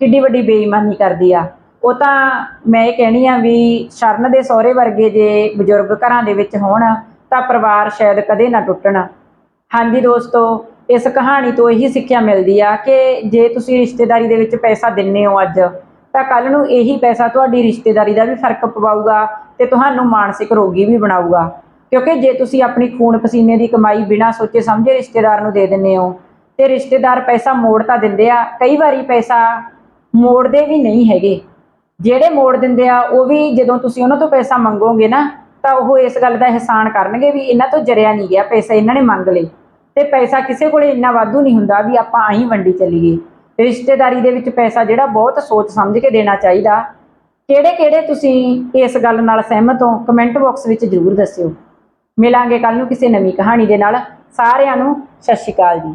ਕਿੱਡੀ ਵੱਡੀ ਬੇਈਮਾਨੀ ਕਰਦੀ ਆ। ਉਹ ਤਾਂ ਮੈਂ ਇਹ ਕਹਿਣੀ ਆ ਵੀ ਸ਼ਰਨ ਦੇ ਸਹੁਰੇ ਵਰਗੇ ਜੇ ਬਜ਼ੁਰਗ ਘਰਾਂ ਦੇ ਵਿੱਚ ਹੋਣ, ਤਾਂ ਪਰਿਵਾਰ ਸ਼ਾਇਦ ਕਦੇ ਨਾ ਟੁੱਟਣ। ਹਾਂਜੀ ਦੋਸਤੋ, ਇਸ ਕਹਾਣੀ ਤੋਂ ਇਹੀ ਸਿੱਖਿਆ ਮਿਲਦੀ ਆ ਕਿ ਜੇ ਤੁਸੀਂ ਰਿਸ਼ਤੇਦਾਰੀ ਦੇ ਵਿੱਚ ਪੈਸਾ ਦਿੰਨੇ ਹੋ ਅੱਜ, ਤਾਂ ਕੱਲ ਨੂੰ ਇਹੀ ਪੈਸਾ ਤੁਹਾਡੀ ਰਿਸ਼ਤੇਦਾਰੀ ਦਾ ਵੀ ਫ਼ਰਕ ਪਵਾਊਗਾ ਤੇ ਤੁਹਾਨੂੰ ਮਾਨਸਿਕ ਰੋਗੀ ਵੀ ਬਣਾਊਗਾ। ਕਿਉਂਕਿ ਜੇ ਤੁਸੀਂ ਆਪਣੀ ਖੂਨ ਪਸੀਨੇ ਦੀ ਕਮਾਈ ਬਿਨਾਂ ਸੋਚੇ ਸਮਝੇ ਰਿਸ਼ਤੇਦਾਰ ਨੂੰ ਦੇ ਦਿੰਦੇ ਹੋ, ਤੇ ਰਿਸ਼ਤੇਦਾਰ ਪੈਸਾ ਮੋੜ ਤਾਂ ਦਿੰਦੇ ਆ, ਕਈ ਵਾਰੀ ਪੈਸਾ ਮੋੜਦੇ ਵੀ ਨਹੀਂ ਹੈਗੇ। ਜਿਹੜੇ ਮੋੜ ਦਿੰਦੇ ਆ, ਉਹ ਵੀ ਜਦੋਂ ਤੁਸੀਂ ਉਹਨਾਂ ਤੋਂ ਪੈਸਾ ਮੰਗੋਗੇ ਨਾ, ਤਾਂ ਉਹ ਇਸ ਗੱਲ ਦਾ ਅਹਿਸਾਨ ਕਰਨਗੇ ਵੀ ਇਹਨਾਂ ਤੋਂ ਜਰਿਆ ਨਹੀਂ ਗਿਆ, ਪੈਸਾ ਇਹਨਾਂ ਨੇ ਮੰਗ ਲਏ। ਤੇ ਪੈਸਾ ਕਿਸੇ ਕੋਲੇ ਇੰਨਾ ਵਾਧੂ ਨਹੀਂ ਹੁੰਦਾ ਵੀ ਆਪਾਂ ਆਹੀ ਵੰਡੀ ਚੱਲੀਏ। ਰਿਸ਼ਤੇਦਾਰੀ ਦੇ ਵਿੱਚ ਪੈਸਾ ਜਿਹੜਾ ਬਹੁਤ ਸੋਚ ਸਮਝ ਕੇ ਦੇਣਾ ਚਾਹੀਦਾ। ਕਿਹੜੇ ਕਿਹੜੇ ਤੁਸੀਂ ਇਸ ਗੱਲ ਨਾਲ ਸਹਿਮਤ ਹੋ? ਕਮੈਂਟ ਬਾਕਸ ਵਿੱਚ ਜ਼ਰੂਰ ਦੱਸਿਓ। ਮਿਲਾਂਗੇ ਕੱਲ ਨੂੰ ਕਿਸੇ ਨਵੀਂ ਕਹਾਣੀ ਦੇ ਨਾਲ। ਸਾਰਿਆਂ ਨੂੰ ਸਤਿ ਸ਼੍ਰੀ ਅਕਾਲ ਜੀ।